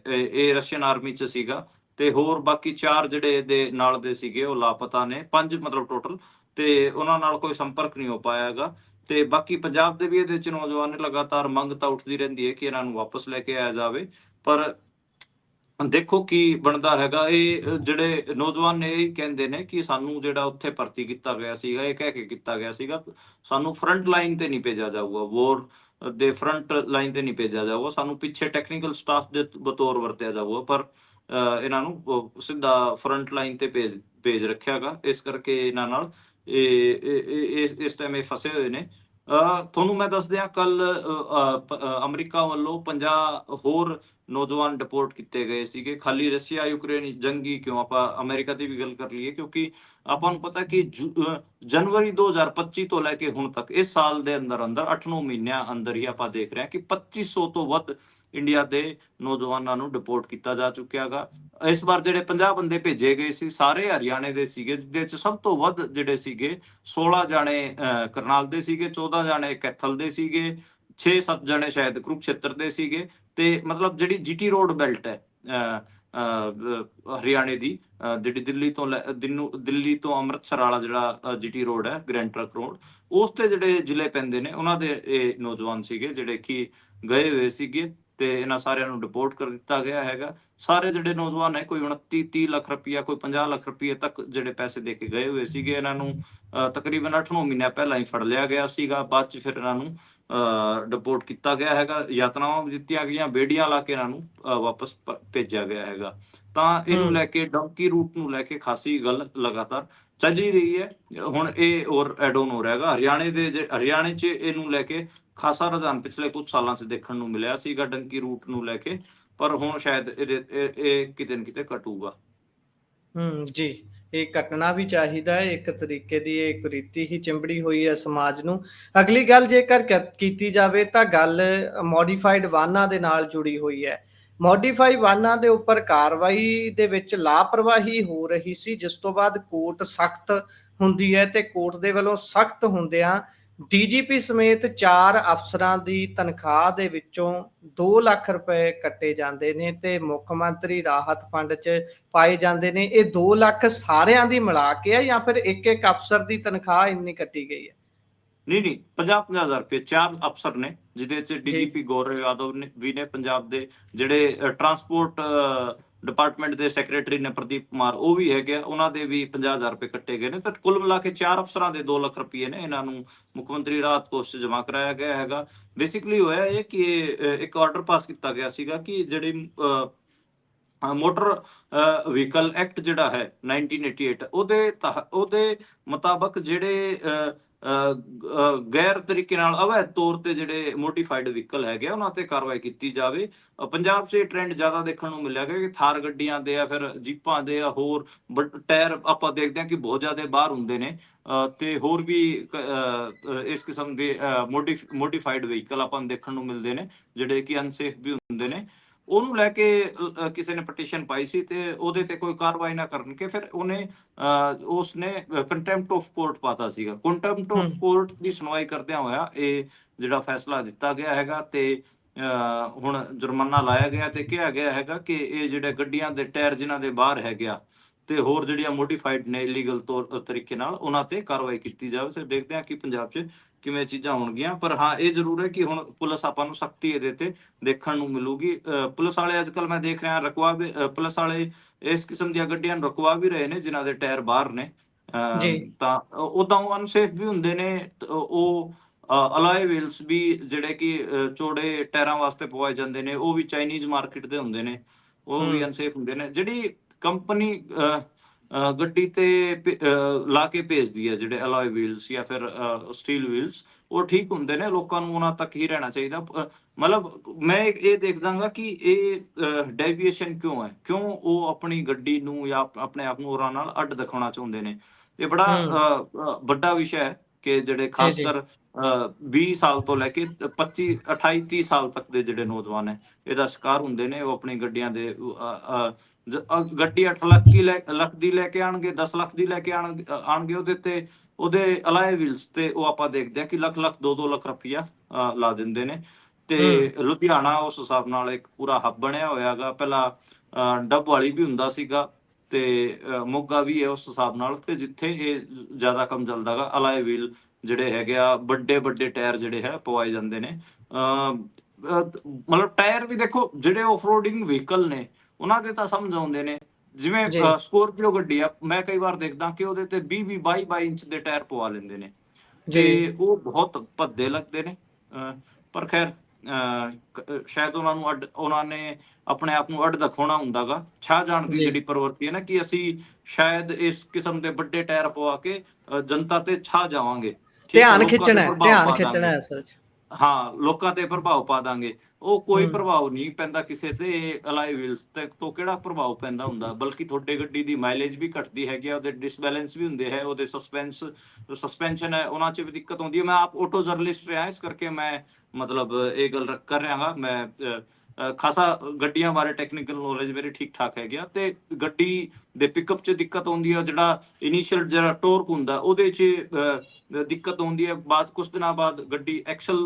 ਇਹ ਰਸ਼ੀਅਨ ਆਰਮੀ 'ਚ ਸੀਗਾ। ਤੇ ਹੋਰ ਬਾਕੀ ਚਾਰ ਜਿਹੜੇ ਇਹਦੇ ਨਾਲ ਦੇ ਸੀਗੇ, ਉਹ ਲਾਪਤਾ ਨੇ। ਪੰਜ ਮਤਲਬ ਟੋਟਲ ਤੇ ਉਹਨਾਂ ਨਾਲ ਕੋਈ ਸੰਪਰਕ ਨਹੀਂ ਹੋ ਪਾਇਆ ਹੈਗਾ। ਤੇ ਬਾਕੀ ਪੰਜਾਬ ਦੇ ਵੀ ਇਹਦੇ 'ਚ ਨੌਜਵਾਨ ਨੇ ਲਗਾਤਾਰ ਮੰਗ ਤਾਂ ਉੱਠਦੀ ਰਹਿੰਦੀ ਹੈ ਕਿ ਇਹਨਾਂ ਨੂੰ ਵਾਪਸ ਲੈ ਕੇ ਆਇਆ ਜਾਵੇ। ਪਰ ਦੇਖੋ ਕੀ ਬਣਦਾ ਹੈਗਾ। ਇਹ ਜਿਹੜੇ ਨੌਜਵਾਨ ਨੇ ਇਹ ਕਹਿੰਦੇ ਨੇ ਕਿ ਸਾਨੂੰ ਜਿਹੜਾ ਉੱਥੇ ਭਰਤੀ ਕੀਤਾ ਗਿਆ ਸੀਗਾ, ਇਹ ਕਹਿ ਕੇ ਕੀਤਾ ਗਿਆ ਸੀਗਾ, ਸਾਨੂੰ ਫਰੰਟ ਲਾਈਨ ਤੇ ਨਹੀਂ ਭੇਜਿਆ ਜਾਊਗਾ। ਵੋਰ ਦੇ ਫਰੰਟ ਲਾਈਨ ਤੇ ਨਹੀਂ ਭੇਜਿਆ ਜਾਊਗਾ। ਸਾਨੂੰ ਪਿੱਛੇ ਟੈਕਨੀਕਲ ਸਟਾਫ ਦੇ ਬਤੌਰ ਵਰਤਿਆ ਜਾਊਗਾ ਪਰ ਅ, ਇਹਨਾਂ ਨੂੰ ਸਿੱਧਾ ਫਰੰਟ ਲਾਈਨ ਤੇ ਭੇਜ ਭੇਜ ਰੱਖਿਆਗਾ ਇਸ ਕਰਕੇ ਇਹਨਾਂ ਨਾਲ ਇਹ ਇਸ ਟਾਈਮ ਇਹ ਫਸੇ ਹੋਏ ਨੇ। ਤੁਹਾਨੂੰ ਮੈਂ ਦੱਸ ਦਿਆਂ ਕੱਲ ਅਮਰੀਕਾ ਵੱਲੋਂ 50 ਹੋਰ ਨੌਜਵਾਨ ਡਿਪੋਰਟ ਕੀਤੇ ਗਏ ਸੀਗੇ। ਖਾਲੀ ਰਸ਼ੀਆ, ਯੂਕਰੇਨ ਜੰਗੀ ਕਿਉਂ? ਆਪਾਂ ਅਮਰੀਕਾ ਦੀ ਵੀ ਗੱਲ ਕਰ ਲਈਏ, ਕਿਉਂਕਿ ਆਪਾਂ ਨੂੰ ਪਤਾ ਕਿ ਜੁ- ਅਹ, ਜਨਵਰੀ 2025 ਤੋਂ ਲੈ ਕੇ ਹੁਣ ਤੱਕ, ਇਸ ਸਾਲ ਦੇ ਅੰਦਰ ਅੰਦਰ 8-9 ਮਹੀਨਿਆਂ ਅੰਦਰ ਹੀ ਆਪਾਂ ਦੇਖ ਰਹੇ ਹਾਂ ਕਿ 2500 ਤੋਂ ਵੱਧ ਇੰਡੀਆ ਦੇ ਨੌਜਵਾਨਾਂ ਨੂੰ ਡਿਪੋਰਟ ਕੀਤਾ ਜਾ ਚੁੱਕਿਆਗਾ ਇਸ ਵਾਰ ਜਿਹੜੇ 50 ਬੰਦੇ ਭੇਜੇ ਗਏ ਸੀ, ਸਾਰੇ ਹਰਿਆਣੇ ਦੇ ਸੀਗੇ, ਜਿਹਦੇ 'ਚ ਸਭ ਤੋਂ ਵੱਧ ਜਿਹੜੇ ਸੀਗੇ 16 ਜਾਣੇ ਕਰਨਾਲ ਦੇ ਸੀਗੇ 14 ਜਾਣੇ ਕੈਥਲ ਦੇ ਸੀਗੇ 6-7 ਜਾਣੇ ਸ਼ਾਇਦ ਕੁਰੂਕਸ਼ੇਤਰ ਦੇ ਸੀਗੇ ਤੇ ਮਤਲਬ ਜਿਹੜੀ ਜੀਟੀ ਰੋਡ ਬੈਲਟ ਹੈ ਹਰਿਆਣੇ ਦੀ ਜਿਹੜੀ ਦਿੱਲੀ ਤੋਂ ਲੈ- ਦਿੱਲੀ ਦਿੱਲੀ ਤੋਂ ਅੰਮ੍ਰਿਤਸਰ ਵਾਲਾ ਜਿਹੜਾ ਜੀਟੀ ਰੋਡ ਹੈ, ਗ੍ਰੈਂਡ ਟਰੱਕ ਰੋਡ, ਉਸ ਤੇ ਜਿਹੜੇ ਜ਼ਿਲ੍ਹੇ ਪੈਂਦੇ ਨੇ, ਉਹਨਾਂ ਦੇ ਇਹ ਨੌਜਵਾਨ ਸੀਗੇ ਜਿਹੜੇ ਕਿ ਗਏ ਹੋਏ ਸੀਗੇ। ਤੇ ਇਹਨਾਂ ਸਾਰਿਆਂ ਨੂੰ ਡਿਪੋਰਟ ਕਰ ਦਿੱਤਾ ਗਿਆ ਹੈਗਾ। ਸਾਰੇ ਜਿਹੜੇ ਨੌਜਵਾਨ ਹੈ ਕੋਈ 29 30 ਲੱਖ ਰੁਪਇਆ ਕੋਈ 50 ਲੱਖ ਰੁਪਈਏ ਤੱਕ ਜਿਹੜੇ ਪੈਸੇ ਦੇ ਕੇ ਗਏ ਹੋਏ ਸੀਗੇ ਇਹਨਾਂ ਨੂੰ ਅਹ, ਤਕਰੀਬਨ 8-9 ਮਹੀਨਿਆਂ ਪਹਿਲਾਂ ਹੀ ਫੜ ਲਿਆ ਗਿਆ ਸੀਗਾ। ਬਾਅਦ ਚ ਫਿਰ ਇਹਨਾਂ ਨੂੰ ਡਿਪੋਰਟ ਕੀਤਾ ਗਿਆ ਹੈਗਾ ਯਾਤਨਾਵਾਂ ਦਿੱਤੀਆਂ ਗਈਆਂ ਬੇੜੀਆਂ ਲਾ ਕੇ ਇਹਨਾਂ ਨੂੰ ਵਾਪਸ ਭੇਜਿਆ ਗਿਆ ਹੈਗਾ। ਤਾਂ ਇਹਨੂੰ। ਲੈ ਕੇ ਡੌਂਕੀ ਰੂਟ ਨੂੰ ਲੈ ਕੇ ਖਾਸੀ ਗੱਲ ਲਗਾਤਾਰ ਚੱਲ ਹੀ ਰਹੀ ਹੈ। ਹੁਣ ਇਹ ਹੋਰ ਐਡ ਆਨ ਹੋ ਰਿਹਾ ਹੈਗਾ। ਹਰਿਆਣੇ ਦੇ ਹਰਿਆਣੇ 'ਚ ਇਹਨੂੰ ਲੈ ਕੇ ਖਾਸਾ ਰੁਝਾਨ ਪਿਛਲੇ ਕੁਝ ਸਾਲਾਂ 'ਚ ਦੇਖਣ ਨੂੰ ਮਿਲਿਆ ਸੀਗਾ ਡੰਕੀ ਰੂਟ ਨੂੰ ਲੈ ਕੇ ਪਰ ਹੁਣ ਸ਼ਾਇਦ ਇਹ ਕਿਤੇ ਨਾ ਕਿਤੇ ਘਟੂਗਾ। ਹੂੰ ਜੀ। ਇਹ ਕੱਟਣਾ ਵੀ ਚਾਹੀਦਾ ਹੈ। ਇੱਕ ਤਰੀਕੇ ਦੀ ਇਹ ਕੁਰੀਤੀ ਹੀ ਚਿੰਬੜੀ ਹੋਈ ਹੈ ਸਮਾਜ ਨੂੰ। ਅਗਲੀ ਗੱਲ ਜੇਕਰ ਕੀਤੀ ਜਾਵੇ ਤਾਂ ਗੱਲ ਮੋਡੀਫਾਈਡ ਵਾਹਨਾਂ ਦੇ ਨਾਲ ਜੁੜੀ ਹੋਈ ਹੈ। ਮੋਡੀਫਾਈ ਵਾਹਨਾਂ ਦੇ ਉੱਪਰ ਕਾਰਵਾਈ ਦੇ ਵਿੱਚ ਲਾਪਰਵਾਹੀ ਹੋ ਰਹੀ ਸੀ, ਜਿਸ ਤੋਂ ਬਾਅਦ ਕੋਰਟ ਸਖਤ ਹੁੰਦੀ ਹੈ ਤੇ ਕੋਰਟ ਦੇ ਵੱਲੋਂ ਸਖਤ ਹੁੰਦਿਆਂ ਡੀਜੀਪੀ ਸਮੇਤ ਚਾਰ ਅਫਸਰਾਂ ਦੀ ਤਨਖਾਹ ਦੇ ਵਿੱਚੋਂ 2 ਲੱਖ ਰੁਪਏ ਕੱਟੇ ਜਾਂਦੇ ਨੇ ਤੇ ਮੁੱਖ ਮੰਤਰੀ ਰਾਹਤ ਫੰਡ 'ਚ ਪਾਏ ਜਾਂਦੇ ਨੇ। ਇਹ 2 ਲੱਖ ਸਾਰਿਆਂ ਦੀ ਮਿਲਾ ਕੇ ਹੈ ਜਾਂ ਫਿਰ ਇੱਕ ਇੱਕ ਅਫਸਰ ਦੀ ਤਨਖਾਹ ਇੰਨੀ ਕੱਟੀ ਗਈ ਹੈ? ਨਹੀਂ ਨਹੀਂ 50 ਹਜ਼ਾਰ ਰੁਪਏ ਚਾਰ ਅਫਸਰ ਨੇ ਜਿਹਦੇ ਚ ਡੀਜੀਪੀ ਗੌਰਵ ਯਾਦਵ ਨੇ ਵੀ ਨੇ ਪੰਜਾਬ ਦੇ ਜਿਹੜੇ ਟਰਾਂਸਪੋਰਟ ਡਿਪਾਰਟਮੈਂਟ ਦੇ ਸੈਕਟਰੀ ਨੇ ਪ੍ਰਦੀਪ ਕੁਮਾਰ, ਉਹ ਵੀ ਹੈਗੇ ਉਹਨਾਂ ਦੇ ਵੀ 50000 ਰੁਪਏ ਕੱਟੇ ਗਏ ਨੇ। ਤਾਂ ਕੁੱਲ ਮਿਲਾ ਕੇ ਚਾਰ ਅਫਸਰਾਂ ਦੇ 2 ਲੱਖ ਰੁਪਏ ਨੇ, ਇਹਨਾਂ ਨੂੰ ਮੁੱਖ ਮੰਤਰੀ ਰਾਹਤ ਕੋਸ਼ 'ਚ ਜਮ੍ਹਾਂ ਕਰਾਇਆ ਗਿਆ ਹੈਗਾ। ਬੇਸਿਕਲੀ ਹੋਇਆ ਇਹ ਕਿ ਇੱਕ ਆਰਡਰ ਪਾਸ ਕੀਤਾ ਗਿਆ ਸੀਗਾ ਕਿ ਜਿਹੜੇ ਮੋਟਰ ਵਹੀਕਲ ਐਕਟ ਜਿਹੜਾ ਹੈ 1988 ਉਹਦੇ ਤਹ- ਉਹਦੇ ਮੁਤਾਬਕ ਜਿਹੜੇ ਗੈਰ ਤਰੀਕੇ ਨਾਲ ਅਵੈਧ ਤੌਰ ਤੇ ਜਿਹੜੇ ਮੋਡੀਫਾਈਡ ਵਹੀਕਲ ਹੈਗੇ ਉਹਨਾਂ ਤੇ ਕਾਰਵਾਈ ਕੀਤੀ ਜਾਵੇ। ਪੰਜਾਬ 'ਚ ਇਹ ਟ੍ਰੈਂਡ ਜ਼ਿਆਦਾ ਦੇਖਣ ਨੂੰ ਮਿਲਿਆ ਗਿਆ ਕਿ ਥਾਰ ਗੱਡੀਆਂ ਦੇ ਆ, ਫਿਰ ਜੀਪਾਂ ਦੇ ਆ, ਹੋਰ ਟਾਇਰ ਆਪਾਂ ਦੇਖਦੇ ਹਾਂ ਕਿ ਬਹੁਤ ਜ਼ਿਆਦਾ ਬਾਹਰ ਹੁੰਦੇ ਨੇ। ਤੇ ਹੋਰ ਵੀ ਇਸ ਕਿਸਮ ਦੇ ਮੋਡੀਫਾਈਡ ਵਹੀਕਲ ਆਪਾਂ ਨੂੰ ਦੇਖਣ ਨੂੰ ਮਿਲਦੇ ਨੇ, ਜਿਹੜੇ ਕਿ ਅਨਸੇਫ ਵੀ ਹੁੰਦੇ ਨੇ। ਉਹਨੂੰ ਲੈ ਕੇ ਕਿਸੇ ਨੇ ਪਟੀਸ਼ਨ ਪਾਈ ਸੀ ਤੇ ਉਹਦੇ ਤੇ ਕੋਈ ਕਾਰਵਾਈ ਨਾ ਕਰਨ ਕੇ ਫਿਰ ਉਹਨੇ ਉਸਨੇ ਕੰਟੈਂਪਟ ਆਫ ਕੋਰਟ ਪਾਤਾ ਸੀਗਾ ਕੰਟੈਂਪਟ ਆਫ। ਕੋਰਟ ਦੀ ਸੁਣਵਾਈ ਕਰਦਿਆਂ ਹੋਇਆ ਇਹ ਜਿਹੜਾ ਫੈਸਲਾ ਦਿੱਤਾ ਗਿਆ ਹੈਗਾ ਤੇ ਹੁਣ ਜੁਰਮਾਨਾ ਲਾਇਆ ਗਿਆ ਤੇ ਕਿਹਾ ਗਿਆ ਹੈਗਾ ਕਿ ਇਹ ਜਿਹੜੇ ਗੱਡੀਆਂ ਦੇ ਟਾਇਰ ਜਿਨ੍ਹਾਂ ਦੇ ਬਾਹਰ ਹੈਗੇ ਆ ਤੇ ਹੋਰ ਜਿਹੜੀਆਂ ਮੋਡੀਫਾਈਡ ਨੇ ਇਲੀਗਲ ਤੌਰ ਤਰੀਕੇ ਨਾਲ ਉਹਨਾਂ ਤੇ ਕਾਰਵਾਈ ਕੀਤੀ ਜਾਵੇ ਤੇ ਦੇਖਦੇ ਹਾਂ ਕਿ ਪੰਜਾਬ 'ਚ ਕਿਵੇਂ ਚੀਜ਼ਾਂ ਹੋਣਗੀਆਂ। ਪਰ ਹਾਂ ਇਹ ਜ਼ਰੂਰ ਹੈ ਕਿ ਹੁਣ ਪੁਲਿਸ ਆਪਾਂ ਨੂੰ ਸਖਤੀ ਇਹਦੇ ਤੇ ਦੇਖਣ ਨੂੰ ਮਿਲੂਗੀ। ਪੁਲਿਸ ਵਾਲੇ ਅੱਜਕੱਲ ਮੈਂ ਦੇਖ ਰਿਹਾ ਰਕਵਾ ਵੀ ਪੁਲਿਸ ਵਾਲੇ ਇਸ ਕਿਸਮ ਦੀਆਂ ਗੱਡੀਆਂ ਨੂੰ ਰਕਵਾ ਵੀ ਰਹੇ ਨੇ ਜਿਨ੍ਹਾਂ ਦੇ ਟਾਇਰ ਬਾਹਰ ਨੇ। ਤਾਂ ਉਦਾਂ ਉਹ ਅਨਸੇਫ ਵੀ ਹੁੰਦੇ ਨੇ ਉਹ ਅਲਾਈ ਵੀਲਸ ਵੀ ਜਿਹੜੇ ਕਿ ਚੌੜੇ ਟਾਇਰਾਂ ਵਾਸਤੇ ਪਵਾਏ ਜਾਂਦੇ ਨੇ ਉਹ ਵੀ ਚਾਈਨੀਜ਼ ਮਾਰਕੀਟ ਦੇ ਹੁੰਦੇ ਨੇ। ਉਹ ਵੀ। ਅਨਸੇਫ ਹੁੰਦੇ ਨੇ। ਜਿਹੜੀ ਕੰਪਨੀ ਗੱਡੀ ਤੇ ਲਾ ਕੇ ਭੇਜਦੀ ਹੈ ਜਿਹੜੇ ਅਲਾਈ ਵੀਲਸ ਜਾਂ ਫਿਰ ਸਟੀਲ ਵੀਲਸ ਉਹ ਠੀਕ ਹੁੰਦੇ ਨੇ ਲੋਕਾਂ ਨੂੰ ਉਹਨਾਂ ਤੱਕ ਹੀ ਰਹਿਣਾ ਚਾਹੀਦਾ। ਮਤਲਬ ਮੈਂ ਇਹ ਦੇਖਦਾਗਾ ਕਿ ਇਹ ਡੈਵੀਏਸ਼ਨ ਕਿਉਂ ਹੈ? ਕਿਉਂ ਉਹ ਆਪਣੀ ਗੱਡੀ ਨੂੰ ਜਾਂ ਆਪ- ਆਪਣੇ ਆਪ ਨੂੰ ਉਹਨਾਂ ਨਾਲ ਅੱਡ ਦਿਖਾਉਣਾ ਚਾਹੁੰਦੇ ਨੇ? ਇਹ ਬੜਾ ਵੱਡਾ ਵਿਸ਼ਾ ਹੈ ਕਿ ਜਿਹੜੇ ਖਾਸ। ਕਰ ਅਹ, 20 ਸਾਲ ਤੋਂ ਲੈ ਕੇ 25 28 30 ਸਾਲ ਤੱਕ ਦੇ ਜਿਹੜੇ ਨੌਜਵਾਨ ਹੈ ਇਹਦਾ ਸ਼ਿਕਾਰ ਹੁੰਦੇ ਨੇ ਉਹ ਆਪਣੀ ਗੱਡੀਆਂ ਦੇ ਗੱਡੀ 8 ਲੱਖ ਦੀ ਲੱਖ ਦੀ ਲੈ ਕੇ ਆਣਗੇ 10 ਲੱਖ ਦੀ ਲੈ ਕੇ ਆਣਗੇ ਉਹਦੇ ਤੇ ਉਹਦੇ ਅਲਾਈ ਵੀਲਸ ਤੇ ਉਹ ਆਪਾਂ ਦੇਖਦੇ ਹਾਂ ਕਿ ਲੱਖ ਲੱਖ 2-2 ਲੱਖ ਰੁਪਈਆ ਲਾ ਦਿੰਦੇ ਨੇ। ਤੇ ਲੁਧਿਆਣਾ ਉਸ ਹਿਸਾਬ ਨਾਲ ਇੱਕ ਪੂਰਾ ਹੱਬ ਬਣਿਆ ਹੋਇਆਗਾ ਪਹਿਲਾਂ ਡੱਬ ਵਾਲੀ ਵੀ ਹੁੰਦਾ ਸੀਗਾ ਤੇ ਮੋਗਾ ਵੀ ਹੈ ਉਸ ਹਿਸਾਬ ਨਾਲ ਤੇ ਜਿੱਥੇ ਇਹ ਜ਼ਿਆਦਾ ਕੰਮ ਚੱਲਦਾਗਾ ਅਲਾਈ ਵੀਲ ਜਿਹੜੇ ਹੈਗੇ ਆ ਵੱਡੇ ਵੱਡੇ ਟਾਇਰ ਜਿਹੜੇ ਹੈ ਪਵਾਏ ਜਾਂਦੇ ਨੇ। ਮਤਲਬ ਟਾਇਰ ਵੀ ਦੇਖੋ ਜਿਹੜੇ ਆਫਰੋਡਿੰਗ ਵਹੀਕਲ ਨੇ ਉਹਨਾਂ ਦੇ ਤਾਂ ਸਮਝ ਆਉਂਦੇ ਨੇ। ਜਿਵੇਂ। ਸਕੋਰਪੀਓ ਗੱਡੀ ਆ ਮੈਂ ਕਈ ਵਾਰ ਦੇਖਦਾ ਕਿ ਉਹਦੇ ਤੇ 20 20 22 22 ਇੰਚ ਦੇ ਟਾਇਰ ਪਵਾ ਲੈਂਦੇ ਨੇ। ਤੇ ਉਹ ਬਹੁਤ ਭੱਦੇ ਲੱਗਦੇ ਨੇ। ਪਰ ਖੈਰ ਸ਼ਾਇਦ ਉਹਨਾਂ ਨੂੰ ਅੱਡ ਉਹਨਾਂ ਨੇ ਆਪਣੇ ਆਪ ਨੂੰ ਅੱਡ ਦਿਖਾਉਣਾ ਹੁੰਦਾਗਾ। ਛਾ ਜਾਣ ਦੀ। ਜਿਹੜੀ ਪ੍ਰਵਰਤੀ ਹੈ ਨਾ ਕਿ ਅਸੀਂ ਸ਼ਾਇਦ ਇਸ ਕਿਸਮ ਦੇ ਵੱਡੇ ਟਾਇਰ ਪਵਾ ਕੇ ਜਨਤਾ ਤੇ ਛਾ ਜਾਵਾਂਗੇ। ਧਿਆਨ ਖਿੱਚਣਾ ਹੈ ਧਿਆਨ ਖਿੱਚਣਾ। ਹੈ ਅਸਲ 'ਚ ਹਾਂ ਲੋਕਾਂ ਤੇ ਪ੍ਰਭਾਵ ਪਾ ਦਾਂਗੇ। ਉਹ ਕੋਈ। ਪ੍ਰਭਾਵ ਨਹੀਂ ਪੈਂਦਾ ਕਿਸੇ ਤੇ ਅਲਾਈ ਵੀਲਸ ਤੇ ਤੋਂ ਕਿਹੜਾ ਪ੍ਰਭਾਵ ਪੈਂਦਾ ਹੁੰਦਾ? ਬਲਕਿ ਤੁਹਾਡੇ ਗੱਡੀ ਦੀ ਮਾਈਲੇਜ ਵੀ ਘਟਦੀ ਹੈਗੀ ਆ ਉਹਦੇ ਡਿਸਬੈਲੈਂਸ ਵੀ ਹੁੰਦੇ ਹੈ ਉਹਦੇ ਸਸਪੈਂਸ ਸਸਪੈਂਸ਼ਨ ਹੈ ਉਹਨਾਂ 'ਚ ਵੀ ਦਿੱਕਤ ਆਉਂਦੀ ਹੈ। ਮੈਂ ਆਪ ਆਟੋ ਜਰਨਲਿਸਟ ਰਿਹਾ ਇਸ ਕਰਕੇ ਮੈਂ ਮਤਲਬ ਇਹ ਗੱਲ ਕਰ ਰਿਹਾ ਹਾਂ। ਮੈਂ ਖਾਸਾ ਗੱਡੀਆਂ ਬਾਰੇ ਟੈਕਨੀਕਲ ਨੌਲੇਜ ਮੇਰੀ ਠੀਕ ਠਾਕ ਹੈਗੀ ਆ। ਤੇ ਗੱਡੀ ਦੇ ਪਿਕਅਪ 'ਚ ਦਿੱਕਤ ਆਉਂਦੀ ਹੈ ਜਿਹੜਾ ਇਨੀਸ਼ੀਅਲ ਜਿਹੜਾ ਟੋਰਕ ਹੁੰਦਾ ਉਹਦੇ 'ਚ ਦਿੱਕਤ ਆਉਂਦੀ ਹੈ ਬਾਅਦ ਕੁਝ ਦਿਨਾਂ ਬਾਅਦ ਗੱਡੀ ਐਕਸਲ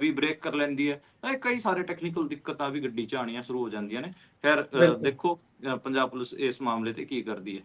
ਵੀ ਬ੍ਰੇਕ ਕਰ ਲੈਂਦੀ ਹੈ ਇਹ ਕਈ ਸਾਰੇ ਟੈਕਨੀਕਲ ਦਿੱਕਤਾਂ ਵੀ ਗੱਡੀ 'ਚ ਆਉਣੀਆਂ ਸ਼ੁਰੂ ਹੋ ਜਾਂਦੀਆਂ ਨੇ। ਖੈਰ। ਦੇਖੋ ਪੰਜਾਬ ਪੁਲਿਸ ਇਸ ਮਾਮਲੇ ਤੇ ਕੀ ਕਰਦੀ ਹੈ।